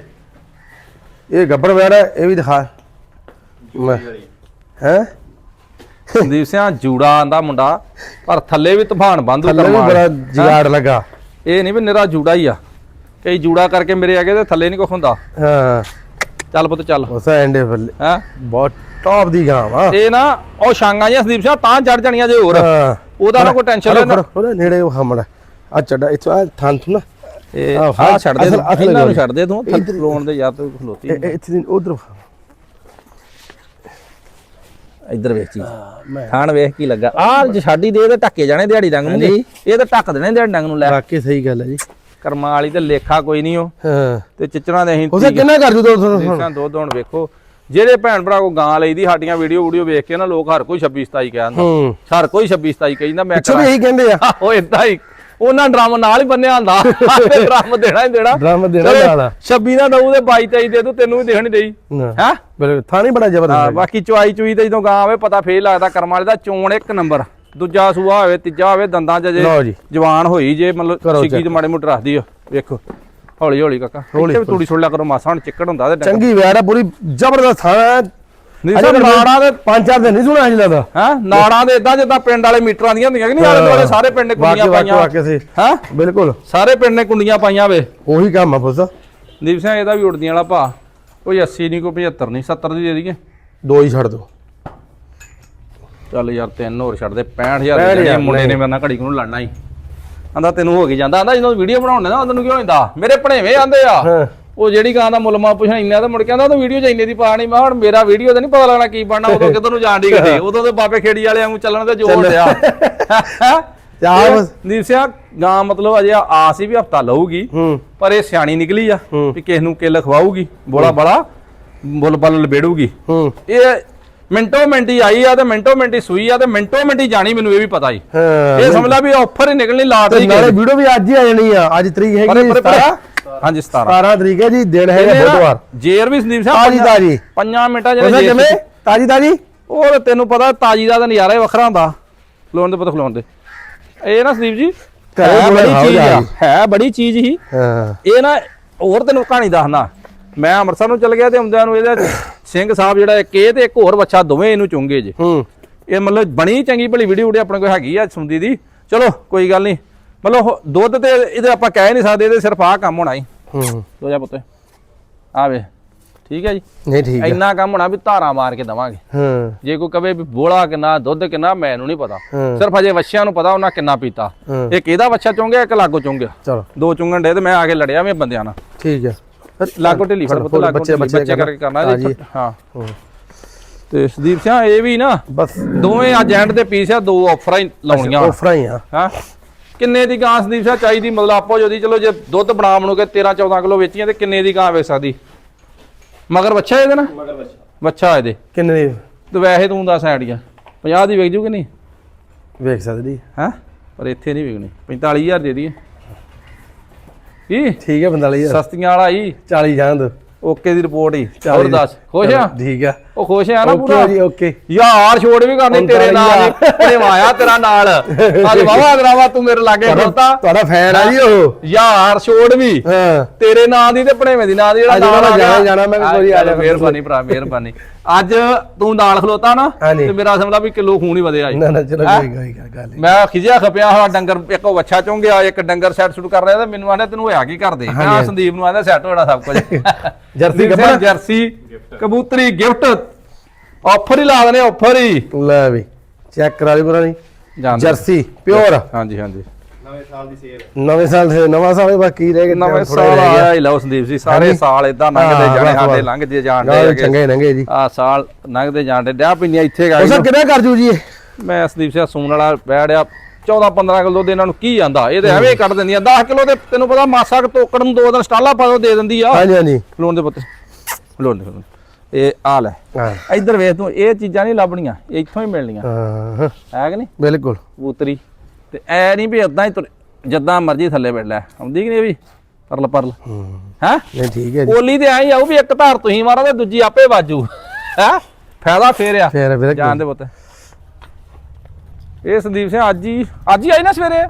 ਇਹ ਗੱਬਰ ਵੈੜ ਹੈ ਇਹ ਵੀ ਦਿਖਾ। ਹੈ? ਸੰਦੀਪ ਸਿੰਘ ਜੂੜਾ ਆਂਦਾ ਮੁੰਡਾ ਪਰ ਥੱਲੇ ਵੀ ਤੂਫਾਨ ਬੰਦੂ ਥੱਲੇ ਵੀ ਬੜਾ ਜਿਗਾੜ ਲੱਗਾ। ਇਹ ਨਹੀਂ ਵੀ ਨਿਰਾ ਜੂੜਾ ਹੀ ਆ। ਕਈ ਜੂੜਾ ਕਰਕੇ ਮੇਰੇ ਅੱਗੇ ਤੇ ਥੱਲੇ ਨਹੀਂ ਕੁਛ ਹੁੰਦਾ। ਹਾਂ। ਚੱਲ ਪੁੱਤ ਚੱਲ। ਉਸ ਐਂਡੇ ਫੱਲੇ ਹੈ? ਬਹੁਤ ਟੌਪ ਦੀ ਗਾਂ ਵਾ। ਇਹ ਨਾ ਉਹ ਛਾਂਗਾਂ ਜਿਹੀਆਂ ਸੰਦੀਪ ਸਿੰਘ ਤਾਂ ਚੜ ਜਾਣੀਆਂ ਜੇ ਹੋਰ। ਉਹਦਾ ਨਾ ਕੋਈ ਟੈਨਸ਼ਨ ਲੈਣਾ ਖੜੋ ਨੇੜੇ ਉਹ ਹਮੜਾ ਆ ਚੱਡਾ ਇੱਥੋਂ ਆ ਥਾਂ ਤੋਂ ਨਾ। ਇਹ ਆ ਛੱਡ ਦੇ ਇਹਨਾਂ ਨੂੰ। ਛੱਡ ਦੇ ਤੂੰ ਰੋਣ ਦੇ ਯਾਰ ਤੂੰ ਖਲੋਤੀ। ਇੱਥੇ ਉਧਰ ਇੱਧਰ ਵੇਖ ਚੀਜ਼ ਮੈਂ ਖਾਣ ਵੇਖ ਕੀ ਲੱਗਾ। ਆਹ ਜੇ ਛਾਡੀ ਦੇ ਇਹਦੇ ਟੱਕੇ ਜਾਣੇ ਦਿਹਾੜੀ ਡੰਗ ਨੂੰ। ਇਹ ਤਾਂ ਟੱਕ ਦੇਣੇ ਦਿਹਾੜੀ ਡੰਗ ਨੂੰ ਲੈ। ਵਾਕਈ ਸਹੀ ਗੱਲ ਹੈ ਜੀ। ਕਰਮਾਂ ਵਾਲੀ ਤੇ ਲੇਖਾ ਕੋਈ ਨਹੀਂ ਉਹ। ਹਾਂ। ਤੇ ਚਿਚਣਾ ਦੇ ਅਸੀਂ ਉਸੇ ਕਿੰਨਾ ਕਰ ਦੂ ਦੋ ਤੁਹਾਨੂੰ ਦੇਖਾਂ ਦੋ ਦੋਣ ਵੇਖੋ। ਜਿਹੜੇ ਭੈਣ ਭਰਾ ਕੋ ਗਾਂ ਲਈਦੀ ਸਾਡੀਆਂ ਵੀਡੀਓ ਵੀਡੀਓ ਵੇਖ ਕੇ ਨਾ ਲੋਕ ਹਰ ਕੋਈ 26 27 ਕਹਿੰਦਾ ਹਰ ਕੋਈ 26 27 ਕਹਿੰਦਾ ਮੈਂ ਪਿੱਛੇ ਵੀ ਇਹੀ ਕਹਿੰਦੇ ਆ। ਉਹ ਇਦਾਂ ਹੀ। ਉਹਨਾਂ ਡਰਮ ਨਾਲ ਹੀ ਬੰਨਿਆ ਹੁੰਦਾ। ਡਰਮ ਦੇਣਾ ਹੀ ਦੇਣਾ। ਡਰਮ ਦੇਣਾ ਨਾਲ। ਆ। 26 ਨਾ ਦਊ ਤੇ 22 23 ਦੇ ਦੂ ਤੈਨੂੰ ਵੀ ਦੇਖਣੀ ਦੇਈ। ਹੈ? ਬਿਲਕੁਲ ਥਾਂ ਨਹੀਂ ਬੜਾ ਜ਼ਬਰਦਸਤ ਹਾਂ। ਬਾਕੀ ਚੁਆਈ ਚੁਈ ਤੇ ਜਦੋਂ ਗਾਂ ਆਵੇ ਪਤਾ ਫੇਰ ਲੱਗਦਾ ਕਰਮ ਵਾਲੇ ਦਾ ਚੋਣ ਇੱਕ ਨੰਬਰ। ਦੂਜਾ ਸੂਆ ਹੋਵੇ ਤੀਜਾ ਹੋਵੇ ਦੰਦਾਂ ਚ ਜੇ ਜਵਾਨ ਹੋਈ ਜੇ ਮਤਲਬ ਸਿੱਗੀ ਤੇ ਮਾੜੇ ਮੋਟੇ ਰੱਖਦੀ ਆ। ਵੇਖੋ। ਹੌਲੀ ਹੌਲੀ ਕਾਕਾ ਇੱਥੇ ਵੀ ਤੂੜੀ ਛੋੜ ਲਿਆ ਕਰੋ ਮਾਸਾ ਹੁਣ ਚਿੱਕੜ ਹੁੰਦਾ ਤੇ ਚੰਗੀ ਵੈੜ ਹੈ ਪੂਰੀ ਜ਼ਬਰਦਸਤ ਥਾਂ ਹੈ। ਨਹੀਂ ਸਰ ਨਾੜਾਂ ਦੇ ਪੰਜ ਚਾਰ ਦਿਨ ਨਹੀਂ ਸੁਣਾ ਅਜੇ ਲੱਗਦਾ ਹਾਂ? ਨਾੜਾਂ ਦੇ ਇਦਾਂ ਜਿੱਦਾਂ ਪਿੰਡ ਵਾਲੇ ਮੀਟਰਾਂ ਦੀਆਂ ਹੁੰਦੀਆਂ ਕਿ ਨਹੀਂ ਆਲੇ ਦੁਆਲੇ ਸਾਰੇ ਪਿੰਡ ਨੇ ਕੁੰਡੀਆਂ ਪਾਈਆਂ। ਵਾਕਿਆ ਸੇ ਹਾਂ? ਬਿਲਕੁਲ। ਸਾਰੇ ਪਿੰਡ ਨੇ ਕੁੰਡੀਆਂ ਪਾਈਆਂ ਵੇ। ਉਹੀ ਕੰਮ ਆ ਪੁੱਤ। ਦੀਪ ਸਿੰਘ ਇਹਦਾ ਵੀ ਉੜਦੀਆਂ ਵਾਲਾ ਭਾ ਕੋਈ 80 ਨਹੀਂ ਕੋਈ 75 ਨਹੀਂ 70 ਦੀ ਦੇ ਦਈਏ। ਦੋ ਹੀ ਛੱਡ ਦੋ। ਚੱਲ ਯਾਰ ਤਿੰਨ ਹੋਰ ਛੱਡ ਦੇ 65000 65 ਦੇ ਮੁੰਡੇ ਨੇ ਮੇਰੇ ਨਾਲ ਘੜੀ ਨੂੰ ਲੜਨਾ ਹੀ। ਆਂਦਾ ਤੈਨੂੰ ਹੋ ਗਈ ਜਾਂਦਾ ਆਂਦਾ ਜਦੋਂ ਵੀਡੀਓ ਬਣਾਉਂਦੇ ਨਾ ਉਦੋਂ ਨੂੰ ਕਿਉਂ ਹੁੰਦਾ ਮੇਰੇ ਭਣੇਵੇਂ ਆਂਦੇ ਆ। ਹਾਂ। ਉਹ ਜਿਹੜੀ ਗਾਂ ਦਾ ਮੁੱਲ ਮਾ ਪੁੱਛਣਾ ਇੰਨਾ ਤਾਂ ਮੁੜ ਕੇ ਆਂਦਾ ਤੂੰ ਵੀਡੀਓ ਚ ਇੰਨੇ ਦੀ ਪਾਣੀ ਮੈਂ ਹੁਣ ਮੇਰਾ ਵੀਡੀਓ ਤਾਂ ਨਹੀਂ ਪਤਾ ਲੱਗਣਾ ਕੀ ਬਣਨਾ ਉਦੋਂ ਕਿੱਧਰ ਨੂੰ ਜਾਣ ਦੀ ਗੱਡੀ ਉਦੋਂ ਤੇ ਬਾਬੇ ਖੇੜੀ ਵਾਲੇ ਵਾਂਗੂ ਚੱਲਣ ਤੇ ਜੋਰ ਆਹ [laughs] ਬਸ- ਨੀਸਿਆ ਗਾਂ ਮਤਲਬ ਅਜੇ ਆਸ ਹੀ ਵੀ ਹਫਤਾ ਲਊਗੀ ਪਰ ਇਹ ਸਿਆਣੀ ਨਿਕਲੀ ਆ। ਵੀ ਕਿਸ ਨੂੰ ਕਿੱਲ ਖਵਾਊਗੀ ਬੋਲਾ ਬੜਾ ਬੁੱਲ ਬੱਲ ਲਬੇੜੂਗੀ ਇਹ ਮਿੰਟੋ ਮਿੰਟੀ ਆਈ ਆ ਤੇ ਮਿੰਟੋ ਮਿੰਟੀ ਸੂਈ ਆ ਤੇ ਮਿੰਟੋ ਮਿੰਟੀ ਜਾਣੀ ਮੈਨੂੰ ਇਹ ਵੀ ਪਤਾ ਹੀ ਇਹ ਸਮਝ ਲੈ ਵੀ ਆਫਰ ਹੀ ਨਿਕਲਣੀ ਲਾਟ ਹੀ ਨਾਲੇ ਵੀਡੀਓ ਵੀ ਅੱਜ ਹੀ ਆ ਜਾਣੀ ਆ ਅੱਜ ਤਰੀਕ ਹੈਗੀ ਪਰੇ ਪਰੇ 17 ਹਾਂਜੀ 17 17 ਤਰੀਕ ਹੈ ਜੀ ਦਿਨ ਹੈਗਾ ਬੁੱਧਵਾਰ। ਜੇਰ ਵੀ ਸੰਦੀਪ ਸਿੰਘ ਤਾਜੀ ਤਾਜੀ। ਪੰਜਾਂ ਮਿੰਟਾਂ ਉਹਦਾ ਜਿਹੜੇ ਜੇਰ ਤਾਜੀ ਤਾਜੀ? ਉਹ ਤੈਨੂੰ ਪਤਾ ਤਾਜੀ ਦਾ ਨਜ਼ਾਰਾ ਹੀ ਵੱਖਰਾ ਹੁੰਦਾ। ਖਲੋਣ ਦੇ ਪਤਾ ਖਲੋਣ ਦੇ। ਇਹ ਨਾ ਸੰਦੀਪ ਜੀ ਹੈ ਬੜਾ ਚੀਜ਼ ਆ। ਹੈ ਬੜੀ ਚੀਜ਼ ਹੀ। ਹਾਂ। ਇਹ ਨਾ ਹੋਰ ਤੈਨੂੰ ਕਹਾਣੀ ਦੱਸਣਾ ਮੈਂ ਅੰਮ੍ਰਿਤਸਰ ਨੂੰ ਚਲ ਗਿਆ ਤੇ ਆਉਂਦਿਆਂ ਨੂੰ ਇਹਦਾ ਸਿੰਘ ਸਾਹਿਬ ਜਿਹੜਾ ਇੱਕ ਇਹ ਤੇ ਇੱਕ ਹੋਰ ਬੱਚਾ ਦੋਵੇਂ ਇਹਨੂੰ ਚੁੰਗੇ ਜੇ। ਹੂੰ। ਇਹ ਮਤਲਬ ਬਣੀ ਚੰਗੀ ਭਲੀ ਵੀਡੀਓ ਵੀਡੀਓ ਆਪਣੇ ਕੋਲ ਹੈਗੀ ਆ ਸੁਣਦੀ ਦੀ। ਚਲੋ ਕੋਈ ਗੱਲ ਨਹੀਂ। ਮਤਲਬ ਦੁੱਧ ਤੇ ਇਹਦੇ ਆਪਾਂ ਕਹਿ ਨਹੀਂ ਸਕਦੇ ਇਹਦੇ ਸਿਰਫ ਆਹ ਕੰਮ ਹੋਣਾ ਹੀ ਹੂੰ। ਲੋ ਜਾ ਪੁੱਤ। ਆ ਵੇ ਠੀਕ ਹੈ ਜੀ? ਨਹੀਂ ਠੀਕ ਹੈ। ਇੰਨਾ ਕੰਮ ਹੋਣਾ ਵੀ ਧਾਰਾਂ ਮਾਰ ਕੇ ਦਵਾਂਗੇ। ਹਾਂ। ਜੇ ਕੋਈ ਕਵੇ ਵੀ ਬੋਲਾ ਕਿੰਨਾ ਦੁੱਧ ਕਿੰਨਾ ਮੈਨੂੰ ਨਹੀਂ ਪਤਾ। ਸਿਰਫ ਅਜੇ ਵੱਛਿਆਂ ਨੂੰ ਪਤਾ ਉਹਨਾਂ ਕਿੰਨਾ ਪੀਤਾ। ਹਾਂ। ਇਹ ਕਿਹਦਾ ਵੱਛਾ ਚੁੰਗਿਆ ਇੱਕ ਲਾਗੋ ਚੁੰਗਿਆ। ਚਲੋ। ਦੋ ਚੁੰਗਣ ਡੇ ਤੇ ਮੈਂ ਆ ਕੇ ਲੜਿਆ ਵੀ ਬੰਦਿਆਂ ਨਾਲ। ਠੀਕ ਹੈ। ਲਾਗੋ ਢਿੱਲੀ ਫੜ ਪੁੱਤ ਲਾਗੋ ਬੱਚੇ- ਬੱਚੇ ਕਰਕੇ ਕਰਨਾ ਜੀ। ਹਾਂ। ਹੂੰ। ਤੇ ਸੰਦੀਪ ਸਿੰਘ ਇਹ ਵੀ ਨਾ ਬਸ। ਦੋਵੇਂ ਅੱਜ ਐਂਡ ਦੇ ਪੀਸ ਆ ਦੋ ਆਫਰਾਂ ਹੀ ਲਾਉਣੀਆਂ। ਆਫਰਾਂ ਹੀ ਆ। ਹਾਂ। ਕਿੰਨੇ ਦੀ ਗਾਂ ਸੰਦੀਪ ਸਿੰਘ ਚਾਹੀਦੀ? ਮਤਲਬ ਆਪੋ ਜੋਦੀ ਚਲੋ ਜੇ ਦੁੱਧ ਬਣਾ ਬਣੂ ਕੇ 13 14 ਕਿਲੋ ਵੇਚੀਆਂ ਤੇ ਕਿੰਨੇ ਦੀ ਗਾਂ ਵੇਚ ਸਕਦੀ? ਮਗਰ ਬੱਚਾ ਇਹਦੇ ਨਾ ਮਗਰ ਬੱਚਾ ਬੱਚਾ ਇਹਦੇ। ਕਿੰਨੇ ਦੀ? ਤੇ ਵੈਸੇ ਤੂੰ ਦੱਸ ਆਈਡੀਆ। 50 ਦੀ ਵਿਕ ਜੂ ਕਿ ਨਹੀਂ? ਵੇਖ ਸਕਦੀ। ਹੈ? ਪਰ ਇੱਥੇ ਨਹੀਂ ਵਿਕਣੀ। 45000 ਦੇ ਦਈਏ। ਕੀ? ਠੀਕ ਹੈ 45000 ਸਸਤੀਆਂ ਵਾਲਾ ਹੀ। 40 ਜਾਣ ਦੋ। ਓਕੇ ਦੀ ਰਿਪੋਰਟ ਹੀ। ਹੋਰ ਦੱਸ। ਖੁਸ਼ ਆ? ਠੀਕ ਆ। ਉਹ ਖੁਸ਼ ਆ ਨਾ ਪੂਰਾ। ਓਕੇ ਜੀ ਓਕੇ। ਯਾਰ ਛੋੜ ਵੀ ਕਰਨੀ ਤੇਰੇ ਨਾਲ। ਹੀ ਭਣੇਵਾਇਆ ਤੇਰਾ ਨਾਲ। ਅੱਜ [laughs] ਬਾਵਾ ਕਰਾਵਾ ਤੂੰ ਮੇਰੇ ਲਾਗੇ ਖੜੋਤਾ ਤੁਹਾਡਾ ਫੈਨ ਆ ਜੀ ਉਹ। ਯਾਰ ਛੋੜ ਵੀ। ਹਾਂ। ਤੇਰੇ ਨਾਂ ਦੀ ਤੇ ਭਣੇਵੇਂ ਦੀ ਨਾਂ ਦੀ ਜਿਹੜਾ ਨਾਲ ਆ ਗਿਆ। ਜਾਣਾ- ਜਾਣਾ, ਮੈਂ ਕੋਈ ਆ ਜਾ। ਮਿਹਰਬਾਨੀ ਭਰਾ ਮਿਹਰਬਾਨੀ। ਅੱਜ ਤੂੰ ਨਾਲ ਖਲੋਤਾ ਨਾ। ਤੇ ਮੇਰਾ ਸਮਝਦਾ ਵੀ ਕਿਲੋ ਖੂਨ ਹੀ ਵਧਿਆ ਜੀ। ਨਾ ਨਾ ਚਲੋ ਹੈਂ? ਕੋਈ ਕੋਈ ਗੱਲ ਮੈਂ ਖਿਜਿਆ ਖਪਿਆ ਹੋਇਆ ਡੰਗਰ ਇੱਕ ਵੱਛਾ ਚੁੰਗਿਆ ਇੱਕ ਡੰਗਰ ਸੈੱਟ ਸੁੱਟ ਕਰ ਰਿਹਾ ਤੇ ਮੈਨੂੰ ਆਂਦਾ ਤੈਨੂੰ ਹੋਇਆ ਕੀ ਕਰਦੇ ਮੈਂ। ਸੰਦੀਪ ਨੂੰ ਆਂਦਾ ਸੈੱਟ ਹੋਣਾ ਸਭ ਕੁਝ। ਜਰਸੀ ਗੱਭਣ? ਜਰਸੀ। ਕਬੂਤਰੀ ਗਿਫਟ। ਆਫਰ ਹੀ ਲਾ ਦਨੇ ਆਫਰ ਹੀ। ਲੈ ਵੀ ਚੈੱਕ ਕਰਾ ਲਈ ਪੁਰਾਣੀ। ਜਾਣਦੇ। Jersey pure. ਹਾਂਜੀ ਹਾਂਜੀ। ਨਵੇਂ ਸਾਲ ਦੇ ਨਵਾਂ ਸਾਲ ਬਾਕੀ ਰਹਿ ਗਏ ਨਵੇਂ ਸਾਲ ਰਹਿ ਗਿਆ। ਆਇਆ ਹੀ ਲਓ ਸੰਦੀਪ ਜੀ ਸਾਰੇ ਹਾਂਜੀ। ਸਾਲ ਇਦਾਂ ਲੰਘਦੇ ਹਾਂ, ਜਾਣੇ ਬਸ, ਸਾਡੇ ਬਸ। ਲੰਘਦੇ ਜਾਣਦੇ ਗਾਲ ਚੰਗੇ ਨੰਗੇ ਜੀ। ਆ ਸਾਲ ਲੰਘਦੇ ਜਾਣਦੇ ਡਿਆ ਪਿੰਨੀਆਂ ਇੱਥੇ ਉਹ ਸਰ ਕਿੰਨਾ ਕਰ ਜੂ ਜੀ ਇਹ? ਮੈਂ ਸੰਦੀਪ ਸਿੰਘ ਸੂਣ ਵਾਲਾ ਬੈੜਿਆ 14 15 ਕਿਲੋ ਦੇ ਇਹਨਾਂ ਨੂੰ ਕੀ ਜਾਂਦਾ ਇਹ ਤੇ ਐਵੇਂ ਹੀ ਕੱਢ ਦਿੰਦੀਆਂ 10 ਕਿਲੋ ਤੇ ਤੈਨੂੰ ਪਤਾ ਮਾਸਾ ਕੁ ਤੋਕੜ ਨੂੰ ਦੋ ਦਿਨ ਸਟਾਲਾ ਪਾ ਦੋ ਦੇ ਦਿੰਦੀ ਆ। ਹਾਂਜੀ ਹਾਂਜੀ। ਲੋਨ ਦੇ ਪੁੱਤ ਲੋਨ ਦੇ ਲੋਨ। ਇਹ ਆ ਲੈ। ਇੱਧਰ ਵੇਖ ਤੂੰ ਇਹ ਚੀਜ਼ਾਂ ਨਹੀਂ ਲੱਭਣੀਆਂ ਇੱਥੋਂ ਹੀ ਮਿਲਣੀਆਂ। ਹਾਂ। ਹੈ ਕਿ ਨਹੀਂ? ਬਿਲਕੁਲ। ਕਬੂਤਰੀ। ਤੇ ਐ ਨਹੀਂ ਵੀ ਇਦਾਂ ਹੀ ਤੁਰ- ਜਿੱਦਾਂ ਮਰਜ਼ੀ ਥੱਲੇ ਬੈਠ ਲੈ। ਆਉਂਦੀ ਕਿ ਨਹੀਂ ਵੀ? Pearl Pearl. ਹੂੰ। ਨਹੀਂ ਠੀਕ ਹੈ ਜੀ। ਕੋਲੀ ਤੇ ਐਂ ਆਊ ਵੀ ਇੱਕ ਧਾਰ ਤੁਸੀਂ ਮਾਰੋ ਤੇ ਦੂਜੀ ਆਪੇ ਵਾਜੂ। ਹੈ? ਫਾਇਦਾ ਫੇਰ ਆ। ਫੇਰ ਬਿਲਕੁਲ। ਜਾਣ ਦੇ ਪੁੱਤ। ਇਹ ਸੰਦੀਪ ਸਿੰਘ ਅੱਜ ਹੀ ਅੱਜ ਹੀ ਆਈ ਨਾ ਸਵੇਰੇ।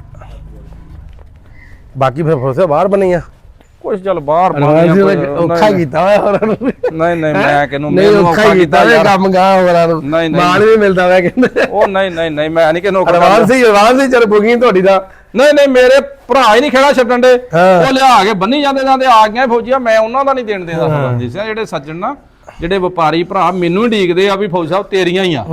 ਬਾਕੀ ਫਿਰ ਫੋਸੇ ਬਾਹਰ ਬਣੀ ਆ ਕੁਛ ਚੱਲ ਬਾਹਰ ਨੇ ਔਖਾ ਕੀਤਾ ਹੋਇਆ ਹੋਰਾਂ ਨੂੰ ਨਹੀਂ ਨਹੀਂ ਮੈਂ ਨਹੀਂ ਮੈਨੂੰ ਔਖਾ ਕੀਤਾ ਯਾਰ। ਕੰਮ ਗਾ ਹੋਰਾਂ ਨੂੰ। ਨਹੀਂ, ਨਹੀਂ। ਮਾਲ ਵੀ ਮਿਲਦਾ ਵਾ ਕਹਿੰਦੇ। ਉਹ ਨਹੀਂ ਨਹੀਂ ਨਹੀਂ ਮੈਂ ਨਹੀਂ ਕਿਹਨੂੰ ਐਡਵਾਂਸ ਹੀ ਐਡਵਾਂਸ ਹੀ ਚਲ ਬੁਕਿੰਗ ਤੁਹਾਡੀ ਦਾ। ਨਹੀਂ ਨਹੀਂ ਮੇਰੇ ਭਰਾ ਹੀ ਨਹੀਂ ਖੇੜਾ ਛੱਡਣ ਦੇ। ਉਹ ਲਿਆ ਕੇ ਬੰਨੀ ਜਾਂਦੇ ਜਾਂਦੇ ਆ ਗਈਆਂ ਫੌਜੀਆਂ ਮੈਂ ਉਹਨਾਂ ਦਾ ਨਹੀਂ ਦੇਣ ਦੇਦਾ ਸੰਦੀਪ ਸਿੰਘ। ਜਿਹੜੇ ਸੱਜਣ ਨਾ ਜਿਹੜੇ ਵਪਾਰੀ ਭਰਾ ਮੈਨੂੰ ਹੀ ਡੀਕਦੇ ਆ ਵੀ ਫੌਜ ਸਾਹਿਬ ਤੇਰੀਆਂ ਹੀ ਆ।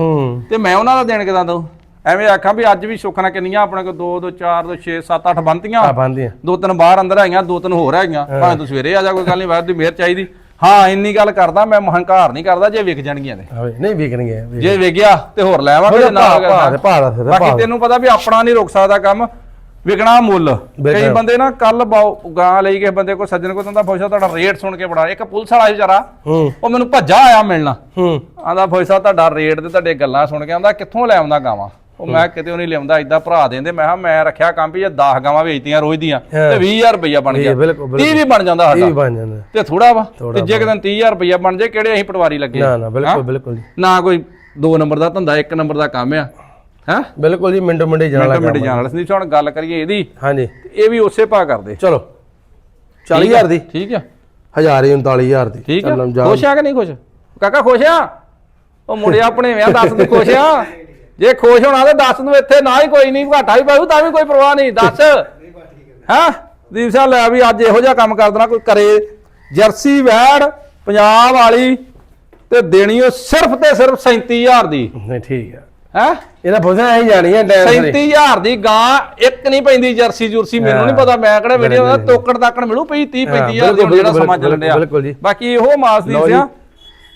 ਤੇ ਮੈਂ ਉਹਨਾਂ ਦਾ ਦੇਣ ਕਿਦਾਂ ਦਊ? ਐਵੇਂ ਆਖਾਂ ਵੀ ਅੱਜ ਵੀ ਸੁੱਖ ਨਾਲ ਕਿੰਨੀਆਂ ਆਪਣੇ ਕੋਲ 2 2 4 2 6 7 8 ਬੰਤੀਆਂ। ਆ ਬੰਦੀ ਆ ਦੋ ਤਿੰਨ ਬਾਹਰ ਅੰਦਰ ਆਈਆਂ ਦੋ ਤਿੰਨ ਹੋਰ ਆਈਆਂ। ਭਾਵੇਂ ਤੂੰ ਸਵੇਰੇ ਆ ਜਾ ਕੋਈ ਗੱਲ ਨਹੀਂ ਬਾਹਰ ਦੀ ਮਿਹਰ ਚਾਹੀਦੀ। ਹਾਂ ਇੰਨੀ ਗੱਲ ਕਰਦਾ ਮੈਂ ਹੰਕਾਰ ਨਹੀਂ ਕਰਦਾ ਜੇ ਵਿਕ ਜਾਣਗੀਆਂ ਤੇ ਆਵੇ ਨਹੀਂ ਵਿਕਣਗੇ ਵਿਕ- ਜੇ ਵਿਕ ਗਿਆ ਤੇ ਹੋਰ ਲੈ ਆਵਾਂਗੇ ਜੇ ਨਾ ਬਾਕੀ। ਤੈਨੂੰ ਪਤਾ ਵੀ ਆਪਣਾ ਨਹੀਂ ਰੁਕ ਸਕਦਾ ਕੰਮ ਵਿਕਣਾ ਮੁੱਲ। ਕਈ। ਬੰਦੇ ਨਾ ਕੱਲ ਗਾਂ ਲਈ ਕਿਸੇ ਬੰਦੇ ਕੋ ਸੱਜਣ ਕੋ ਤੰਦਾ ਫੌਜਾ ਤੁਹਾਡਾ ਰੇਟ ਸੁਣ ਕੇ ਬੜਾ ਇੱਕ ਪੁਲਿਸ ਵਾਲਾ ਵਿਚਾਰਾ ਉਹ ਮੈਨੂੰ ਭੱਜਾ ਆਇਆ ਮਿਲਣਾ। ਆਂਦਾ ਫੌਜਾ ਤੁਹਾਡਾ ਰੇਟ ਤੇ ਤੁਹਾਡੇ ਗੱਲਾਂ ਸੁਣ ਕੇ ਆਂਦਾ ਕਿੱਥੋਂ ਲੈ ਆਉਂਦਾ ਗਾਵਾਂ? ਉਹ ਮੈਂ ਕਿਤੇ ਉਹ ਨਹੀਂ ਲਿਆਉਂਦਾ ਇਦਾਂ ਭਰਾ ਦਿੰਦੇ ਮੈਂ ਕਿਹਾ ਮੈਂ ਰੱਖਿਆ ਕੰਮ ਵੀ ਜੇ 10 ਗਾਵਾਂ ਵੇਚਤੀਆਂ ਰੋਜ਼ ਦੀਆਂ। ਤੇ 20000 ਰੁਪਇਆ ਬਣ ਗਿਆ। ਬਿਲਕੁਲ 30 ਵੀ ਬਣ ਜਾਂਦਾ ਸਾਡਾ। ਬਣ ਜਾਂਦਾ। ਤੇ ਥੋੜਾ ਵਾ ਥੋੜ੍ਹਾ ਤੀਜੇ ਕੁ ਦਿਨ 30000 ਰੁਪਇਆ ਬਣ ਜੇ ਕਿਹੜੇ ਅਸੀਂ ਪਟਵਾਰੀ ਲੱਗੇ। ਨਾ ਨਾ ਬਿਲਕੁਲ? ਬਿਲਕੁਲ ਜੀ। ਨਾ ਕੋਈ 2 ਨੰਬਰ ਦਾ ਧੰਦਾ 1 ਨੰਬਰ ਦਾ ਕੰਮ ਆ। ਹੈ? ਬਿਲਕੁਲ ਜੀ ਮਿੰਟੋ ਮਿੰਟ ਜਾਣ ਲੱਗਾ ਮਿੰਟ ਜਾਣ ਵਾਲਾ ਸੰਦੀਪ ਹੁਣ ਗੱਲ ਕਰੀਏ ਇਹਦੀ। ਹਾਂਜੀ। ਤੇ ਇਹ ਵੀ ਉਸੇ ਭਾਅ ਕਰਦੇ। ਚਲੋ 40000 ਦੀ। ਠੀਕ ਆ? ਹਜ਼ਾਰ ਹੀ 39000 ਦੀ। ਠੀਕ ਆ? ਜਾ ਖੁਸ਼ ਆ ਕਿ ਨਹੀਂ ਖੁਸ਼? ਕਾਕਾ ਖੁਸ਼ ਆ? ਉਹ ਮੁੰਡਿਆ ਆਪਣੇ ਵਿਆਹ ਦੱਸ ਤੂੰ ਖੁਸ਼ ਆ? ਜੇ ਖੁਸ਼ ਹੋਣਾ ਤੇ ਦੱਸ ਤੂੰ ਇੱਥੇ ਨਾ ਹੀ ਕੋਈ ਨਹੀਂ ਘਾਟਾ ਹੀ ਪਾਉ ਤਾਂ ਵੀ ਕੋਈ ਪਰਵਾਹ ਨਹੀਂ ਦੱਸ। ਹਾਂ ਦੀਪ ਸਿੰਘ ਲੈ ਵੀ ਅੱਜ ਇਹੋ ਜਿਹਾ ਕੰਮ ਕਰ ਦੇਣਾ ਕੋਈ ਕਰੇ। ਜਰਸੀ ਵੈੜ ਪੰਜਾਬ ਵਾਲੀ ਤੇ ਦੇਣੀ ਉਹ ਸਿਰਫ ਤੇ ਸਿਰਫ 37000 ਦੀ। ਨਹੀਂ ਠੀਕ ਆ ਹੈ? ਇਹਦਾ ਫੋਸੇ ਐਂ ਜਾਣੀ ਹੈ ਡੈਮ 37000 ਦੀ ਗਾਂ ਇੱਕ ਨਹੀਂ ਪੈਂਦੀ ਜਰਸੀ ਜੁਰਸੀ ਮੈਨੂੰ ਨਹੀਂ ਪਤਾ ਮੈਂ ਕਿਹੜਾ ਵੀਡੀਓ ਦਾ ਤੋਕੜ ਤਾਕੜ ਮਿਲੂ ਪਈ 30 35000 ਦੀ ਬਿਲਕੁਲ, ਹੁਣ ਜਿਹੜਾ ਸਮਾਂ ਚੱਲਣ ਡਿਆ। ਬਾਕੀ ਇਹੋ ਮਾਸ ਦੀ। ਸਿਆ।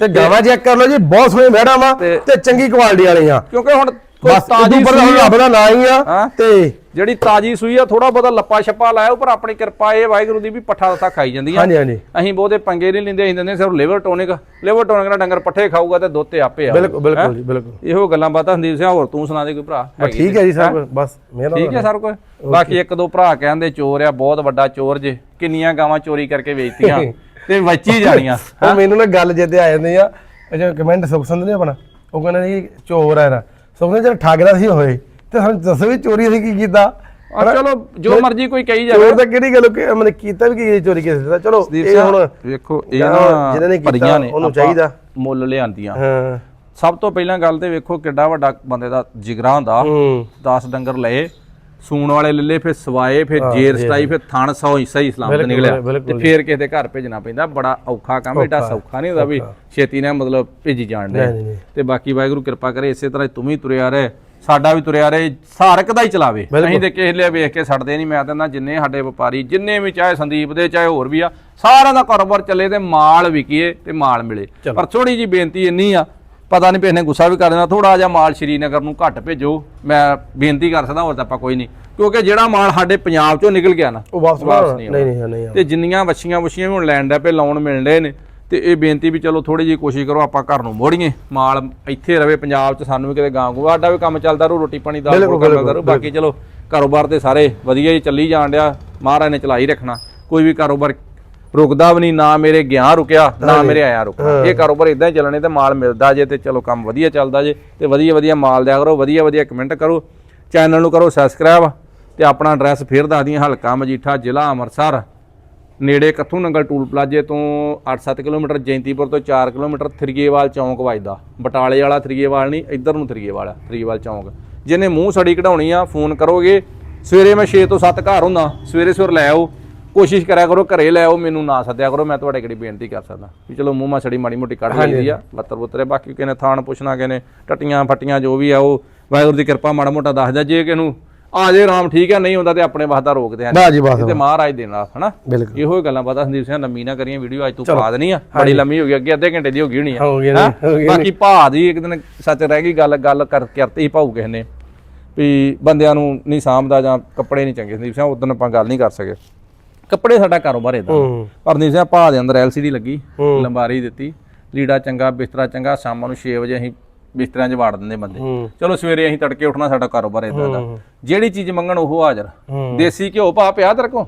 ਤੇ ਗਾਵਾਂ ਚੈੱਕ ਕਰ ਲਓ ਜੀ ਬਹੁਤ ਸੋਹਣੀ ਮੈਡਮ ਵਾ ਤੇ- ਚੰਗੀ ਕੁਆਲਿਟੀ ਵਾਲੀਆਂ। ਕਿਉਂਕਿ ਹੁਣ ਕੋਈ ਤਾਜੀ ਸੂਈ ਆ, ਰੱਬ ਦਾ ਨਾਂ ਹੀ ਆ। ਤੇ ਜਿਹੜੀ ਤਾਜੀ ਸੂਈ ਆ ਥੋੜਾ ਬਹੁਤਾ ਲੱਪਾ ਛੱਪਾ ਲਾਇਆ ਪਰ ਆਪਣੀ ਕਿਰਪਾ ਇਹ ਵਾਹਿਗੁਰੂ ਦੀ ਵੀ ਪੱਠਾ ਦਸਾ ਖਾਈ ਜਾਂਦੀ ਆ। ਹਾਂਜੀ ਹਾਂਜੀ। ਅਸੀਂ ਬਹੁਤੇ ਪੰਗੇ ਨਹੀਂ ਲੈਂਦੇ ਅਸੀਂ ਦਿੰਦੇ ਸਿਰਫ ਲਿਵਰ ਟੋਨਿਕ ਲਿਵਰ ਟੋਨਿਕ ਨਾਲ ਡੰਗਰ ਪੱਠੇ ਖਾਊਗਾ ਤੇ ਦੁੱਧ ਤੇ ਆਪੇ ਆ ਬਿਲਕੁਲ ਬਿਲਕੁਲ ਜੀ ਬਿਲਕੁਲ। ਇਹੋ ਗੱਲਾਂ ਬਾਤਾਂ ਸੰਦੀਪ ਸਿੰਘ ਹੋਰ ਤੂੰ ਸੁਣਾ ਦੇ ਕੋਈ ਭਰਾ? ਠੀਕ ਹੈ ਜੀ ਸਭ ਬਸ ਮੇਰਾ ਠੀਕ ਹੈ ਸਰ ਕੋਈ ਬਾਕੀ ਇੱਕ ਦੋ ਭਰਾ ਕਹਿੰਦੇ ਚੋਰ ਆ ਬਹੁਤ ਵੱਡਾ ਚੋਰ ਜੇ। ਕਿੰਨੀਆਂ ਗਾਵਾਂ ਚੋਰੀ ਕਰਕੇ ਵੇਚਤੀਆਂ। [laughs] ਤੇ ਵੱਚੀ ਜਾਣੀਆਂ ਉਹ ਮੈਨੂੰ ਨਾ ਗੱਲ ਜਿੱਦੇ ਆ ਜਾਂਦੀ ਆ ਅਜਾ ਕਮੈਂਟ ਸੁਖ ਸੰਦ ਨੇ ਆਪਣਾ ਉਹ ਕਹਿੰਦਾ ਜੀ ਚੋਰ ਆ ਇਹਦਾ। ਸੁਖ ਸੰਦ ਜਦ ਠੱਗਦਾ ਸੀ ਹੋਏ ਤੇ ਸਾਨੂੰ ਦੱਸੋ ਵੀ ਚੋਰੀ ਅਸੀਂ ਕੀ ਕੀਤਾ? ਆ ਚਲੋ ਜੋ ਮਰਜ਼ੀ ਕੋਈ ਕਹੀ ਜਾਵੇ। ਚੋਰ ਤਾਂ ਕਿਹੜੀ ਗੱਲ ਕਿ ਮਨੇ ਕੀਤਾ ਵੀ ਕੀ ਚੋਰੀ ਕਿਸੇ ਦਾ? ਚਲੋ ਇਹ ਹੁਣ ਵੇਖੋ ਇਹ ਜਿਹਨਾਂ ਨੇ ਨਾ ਕੀਤਾ, ਨੇ ਉਹਨੂੰ ਚਾਹੀਦਾ। ਮੁੱਲ ਲਿਆਂਦੀਆਂ। ਹਾਂ। ਸਭ ਤੋਂ ਪਹਿਲਾਂ ਗੱਲ ਤੇ ਵੇਖੋ ਕਿੱਡਾ ਵੱਡਾ ਬੰਦੇ ਦਾ ਜਿਗਰਾ ਹੁੰਦਾ। ਹੂੰ। 10 ਡੰਗਰ ਲਏ ਸੂਣ ਵਾਲੇ ਲੱਲੇ ਫਿਰ ਸਵਾਏ ਫਿਰ ਜੇਰ ਸਟਾਈ ਫਿਰ ਥਣ ਸੌ ਹਿੱਸਾ ਹੀ ਸਲਾਮਤ ਬਿਲਕੁਲ, ਨਿਕਲਿਆ। ਤੇ ਫਿਰ ਕਿਸੇ ਦੇ ਘਰ ਭੇਜਣਾ ਪੈਂਦਾ ਬੜਾ ਔਖਾ ਕੰਮ ਏਡਾ ਸੌਖਾ ਨਹੀਂ ਹੁੰਦਾ ਵੀ ਛੇਤੀ ਨਾਲ ਮਤਲਬ ਭੇਜੀ ਜਾਣ ਦੇ। ਤੇ ਬਾਕੀ ਵਾਹਿਗੁਰੂ ਕਿਰਪਾ ਕਰੇ ਇਸੇ ਤਰ੍ਹਾਂ ਤੂੰ ਵੀ ਤੁਰਿਆ ਰਹੇ ਸਾਡਾ ਵੀ ਤੁਰਿਆ ਰਹੇ ਸਾਰਕ ਦਾ ਹੀ ਚਲਾਵੇ। ਅਸੀਂ ਤੇ ਕਿਸੇ ਲਈ ਵੇਖ ਕੇ ਛੱਡਦੇ ਨਹੀਂ ਮੈਂ ਕਹਿੰਦਾ ਜਿੰਨੇ ਸਾਡੇ ਵਪਾਰੀ ਜਿੰਨੇ ਵੀ ਚਾਹੇ ਸੰਦੀਪ ਦੇ ਚਾਹੇ ਹੋਰ ਵੀ ਆ ਸਾਰਿਆਂ ਦਾ ਕਾਰੋਬਾਰ ਚੱਲੇ ਤੇ ਮਾਲ ਵਿਕੀਏ ਤੇ ਮਾਲ ਮਿਲੇ। ਪਰ ਥੋੜੀ ਜੀ ਬੇਨਤੀ ਇੰਨੀ ਆ ਪਤਾ ਨਹੀਂ ਕਿਸੇ ਨੇ ਗੁੱਸਾ ਵੀ ਕਰ ਦੇਣਾ ਥੋੜਾ ਜਿਹਾ ਮਾਲ ਸ਼੍ਰੀਨਗਰ ਨੂੰ ਘੱਟ ਭੇਜੋ। ਮੈਂ ਬੇਨਤੀ ਕਰ ਸਕਦਾ ਹੋਰ ਤਾਂ ਆਪਾਂ ਕੋਈ ਨਹੀਂ ਕਿਉਂਕਿ ਜਿਹੜਾ ਮਾਲ ਸਾਡੇ ਪੰਜਾਬ ਚੋਂ ਨਿਕਲ ਗਿਆ ਨਾ ਉਹ ਵਾਪਸ ਨਹੀਂ ਨਹੀਂ ਨਹੀਂ ਤੇ ਜਿੰਨੀਆਂ ਵੱਛੀਆਂ ਵਛੀਆਂ ਵੀ ਹੁਣ ਦਾ ਪਏ ਲਾਉਣ ਮਿਲ ਰਹੇ ਨੇ ਤੇ ਇਹ ਬੇਨਤੀ ਵੀ ਚਲੋ ਥੋੜੀ ਜਿਹੀ ਕੋਸ਼ਿਸ਼ ਕਰੋ ਆਪਾਂ ਘਰ ਨੂੰ ਮੋੜੀਏ। ਮਾਲ ਇੱਥੇ ਰਵੇ ਪੰਜਾਬ 'ਚ ਸਾਨੂੰ ਵੀ ਕਿਤੇ ਗਾਂ ਗੂ ਸਾਡਾ ਵੀ ਕੰਮ ਚੱਲਦਾ ਰਹੂ ਰੋਟੀ ਪਾਣੀ ਦਾ ਚੱਲਦਾ ਰਹੂ ਬਾਕੀ ਚਲੋ ਕਾਰੋਬਾਰ ਤੇ ਸਾਰੇ ਵਧੀਆ ਹੀ ਚੱਲੀ ਜਾਣ ਡਿਆ ਮਹਾਰਾਜ ਨੇ ਚਲਾਈ ਰੱਖਣਾ। ਕੋਈ ਵੀ ਕਾਰੋਬਾਰ ਰੁਕਦਾ ਵੀ ਨਹੀਂ ਨਾ ਮੇਰੇ ਗਿਆ ਰੁਕਿਆ ਨਾ ਮੇਰੇ ਆਇਆ ਰੁਕਣਾ। ਇਹ ਕਾਰੋਬਾਰ ਇਦਾਂ ਹੀ ਚੱਲਣੇ ਤੇ ਮਾਲ ਮਿਲਦਾ ਜੇ ਤੇ ਚਲੋ ਕੰਮ ਵਧੀਆ ਚੱਲਦਾ ਜੇ ਤੇ ਵਧੀਆ ਵਧੀਆ ਮਾਲ ਦਿਆ ਕਰੋ ਵਧੀਆ ਵਧੀਆ ਕਮੈਂਟ ਕਰੋ ਚੈਨਲ ਨੂੰ ਕਰੋ ਸਬਸਕ੍ਰਾਈਬ ਤੇ ਆਪਣਾ ਐਡਰੈਸ ਫੇਰ ਦੱਸ ਦਈਏ ਹਲਕਾ ਮਜੀਠਾ ਜ਼ਿਲ੍ਹਾ ਅੰਮ੍ਰਿਤਸਰ। ਨੇੜੇ ਕੱਥੂ ਨੰਗਲ ਟੂਲ ਪਲਾਜ਼ੇ ਤੋਂ 8-7 ਕਿਲੋਮੀਟਰ ਜੈਂਤੀਪੁਰ ਤੋਂ 4 ਕਿਲੋਮੀਟਰ ਥਰੀਏਵਾਲ ਚੌਂਕ ਵੱਜਦਾ। ਬਟਾਲੇ ਵਾਲਾ ਥਰੀਏਵਾਲ ਨਹੀਂ ਇੱਧਰ ਨੂੰ ਥਰੀਏਵਾਲ ਆ ਥਰੀਏਵਾਲ ਚੌਂਕ। ਜਿਹਨੇ ਮੂੰਹ ਸੜੀ ਕਢਾਉਣੀ ਆ ਫੋਨ ਕਰੋਗੇ ਸਵੇਰੇ ਮੈਂ 6 ਤੋਂ 7 ਘਰ ਹੁੰਦਾ ਸਵੇਰੇ ਸਵੇਰ ਲੈ ਆਓ। ਕੋਸ਼ਿਸ਼ ਕਰਿਆ ਕਰੋ ਘਰੇ ਲੈ ਆਓ ਮੈਨੂੰ ਨਾ ਸੱਦਿਆ ਕਰੋ ਮੈਂ ਤੁਹਾਡੇ ਕਿਹੜੀ ਬੇਨਤੀ ਕਰ ਸਕਦਾ। ਵੀ ਚਲੋ ਮੂੰਹ ਮਾ ਸੜੀ ਮਾੜੀ ਮੋਟੀ ਕੱਢ ਲਈਦੀ ਆ ਬੱਤਰ ਬੁੱਤਰੇ ਬਾਕੀ ਕਿਨੇ ਥਾਣ ਪੁੱਛਣਾ ਕਿਨੇ ਟਟੀਆਂ ਫੱਟੀਆਂ ਜੋ ਵੀ ਆ ਉਹ ਵਾਹਿਗੁਰੂ ਦੀ ਕਿਰਪਾ ਮਾੜਾ ਮੋਟਾ ਦੱਸਦਾ ਜੇ ਕਿਨੂੰ ਆ ਜੇ ਰਾਮ ਠੀਕ ਆ ਨਹੀਂ ਹੁੰਦਾ ਤੇ ਆਪਣੇ ਵਾਸਤਾ ਰੋਕਦੇ ਜੀ ਬਸ। ਤੇ ਮਹਾਰਾਜ ਦੇ ਨਾਲ ਹਨਾ? ਇਹੋ ਹੀ ਗੱਲਾਂ ਪਤਾ ਸੰਦੀਪ ਸਿੰਘ ਲੰਮੀ ਨਾ ਕਰੀਆਂ ਵੀਡੀਓ ਅੱਜ ਤੂੰ ਪਾ ਦੇਣੀ ਆ ਬੜੀ ਲੰਮੀ ਹੋ ਗਈ ਅੱਗੇ ਅੱਧੇ ਘੰਟੇ ਦੀ ਹੋ ਗਈ ਹੋਣੀ ਆ ਹੋ ਹੈਂ? ਹੋ ਬਾਕੀ ਭਾ ਦੀ ਇੱਕ ਦਿਨ ਸੱਚ ਰਹਿ ਗਈ ਗੱਲ ਗੱਲ ਕਰ ਕਰਤੀ ਭਾਊ ਕਿਸੇ ਨੇ ਵੀ ਬੰਦਿਆਂ ਨੂੰ ਨਹੀਂ ਸਾਂਭਦਾ ਜਾਂ ਕੱਪੜੇ ਨਹੀਂ ਚੰਗੇ ਸੰਦੀਪ ਸਿੰਘ ਉਦੋਂ ਆਪਾਂ ਗੱਲ ਨਹੀਂ ਕਰ ਸਕੇ। ਕੱਪੜੇ ਸਾਡਾ ਕਾਰੋਬਾਰ ਹੂੰ। ਪਰ ਸੰਦੀਪ ਸਿੰਘ ਭਾ ਦੇ ਅੰਦਰ ਐਲਸੀਡੀ ਲੱਗੀ ਲੰਬਾਰੀ ਦਿੱਤੀ ਲੀੜਾ ਚੰਗਾ ਬਿਸਤਰਾ ਚੰਗਾ ਸ਼ਾਮਾਂ ਨੂੰ 6 ਵਜੇ ਅਸੀਂ ਬਿਸਤਰਿਆਂ 'ਚ ਵਾੜ ਦਿੰਦੇ ਬੰਦੇ। ਚਲੋ ਸਵੇਰੇ ਅਸੀਂ ਤੜਕੇ ਉੱਠਣਾ ਸਾਡਾ ਕਾਰੋਬਾਰ ਇਦਾਂ ਦਾ। ਜਿਹੜੀ ਚੀਜ਼ ਮੰਗਣ ਉਹ ਹਾਜ਼ਰ। ਦੇਸੀ ਘਿਓ ਪਾ ਪਿਆ ਤੇਰੇ ਕੋ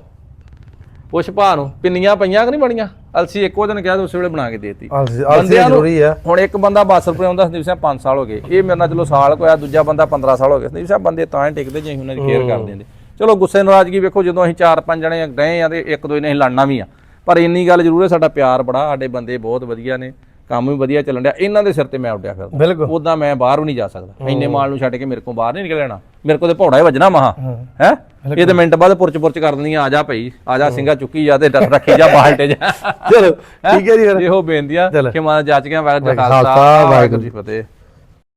ਪੁੱਛ ਭਾ ਨੂੰ ਪਿੰਨੀਆਂ ਪਈਆਂ ਕਿ ਨਹੀਂ ਬਣੀਆਂ? ਅਲਸੀ ਇੱਕੋ ਦਿਨ ਕਿਹਾ ਉਸ ਵੇਲੇ ਬਣਾ ਕੇ ਦੇਤੀ। ਨੂੰ- ਜ਼ਰੂਰੀ ਆ। ਹੁਣ ਇੱਕ ਬੰਦਾ 12 ਰੁਪਏ ਆਉਂਦਾ ਸੰਦੀਪ ਸਿੰਘ 5 ਸਾਲ ਹੋ ਗਏ। ਇਹ ਮੇਰੇ ਨਾਲ ਚਲੋ ਸਾਲ ਕੋਇਆ ਦੂਜਾ ਬੰਦਾ 15 ਸਾਲ ਹੋ ਗਏ ਸੰਦੀਪ ਸਿੰਘ ਬੰਦੇ ਤਾਂ ਹੀ ਟਿਕਦੇ ਜੇ ਅਸੀਂ ਉਹਨਾਂ ਦੀ ਕੇਅਰ ਕਰਦੇ ਹੁੰਦੇ। ਚਲੋ ਗੁੱਸੇ ਨਾਰਾਜ਼ਗੀ ਵੇਖੋ ਜਦੋਂ ਅਸੀਂ ਚਾਰ ਪੰਜ ਜਣੇ ਗਏ ਆ ਤੇ ਇੱਕ ਦੋ ਨੇ ਅਸੀਂ ਲੜਨਾ ਵੀ ਆ। ਪਰ ਇੰਨੀ ਗੱਲ ਜ਼ਰੂਰ ਹੈ ਸਾਡਾ ਪਿਆਰ ਬੜਾ ਸਾਡੇ ਬੰਦੇ ਬਹੁਤ ਵਧੀਆ ਨੇ ਕੰਮ ਵੀ ਵਧੀਆ ਚੱਲਣ ਡਿਆ। ਇਹਨਾਂ ਦੇ ਸਿਰ ਤੇ ਮੈਂ ਉੱਡਿਆ ਬਿਲਕੁਲ। ਉਦਾਂ ਮੈਂ ਬਾਹਰ ਵੀ ਨਹੀਂ ਜਾ ਸਕਦਾ। ਇੰਨੇ ਮਾਲ ਨੂੰ ਛੱਡ ਕੇ ਮੇਰੇ ਕੋਲ ਬਾਹਰ ਨਹੀਂ ਨਿਕਲ ਜਾਣਾ। ਮੇਰੇ ਕੋਲ ਤੇ ਭੌੜਾ ਹੀ ਵੱਜਣਾ ਮਹਾ। ਹੈ। ਇਹ ਤੇ ਮਿੰਟ ਬਾਅਦ ਪੁਰਚ ਪੁਰਚ ਕਰ ਦਿੰਦੀਆਂ ਆ ਜਾ ਭਈ ਆ ਜਾ ਸਿੰਘਾ ਚੁੱਕੀ ਜਾ ਤੇ ਡ- ਰੱਖੀ ਜਾ ਬਾਲਟੇ ਜਾ ਚਲੋ ਠੀਕ ਹੈ ਜੀ ਫਿਰ। ਇਹੋ ਬੇਨਤੀ ਆ ਚਲੋ। ਕਿ ਮਾਂ ਜਾਚ ਗਿਆ ਵਾਹਿਗੁਰੂ ਖਾਲਸਾ, ਵਾਹਿਗੁਰੂ ਜੀ ਫਤਿਹ।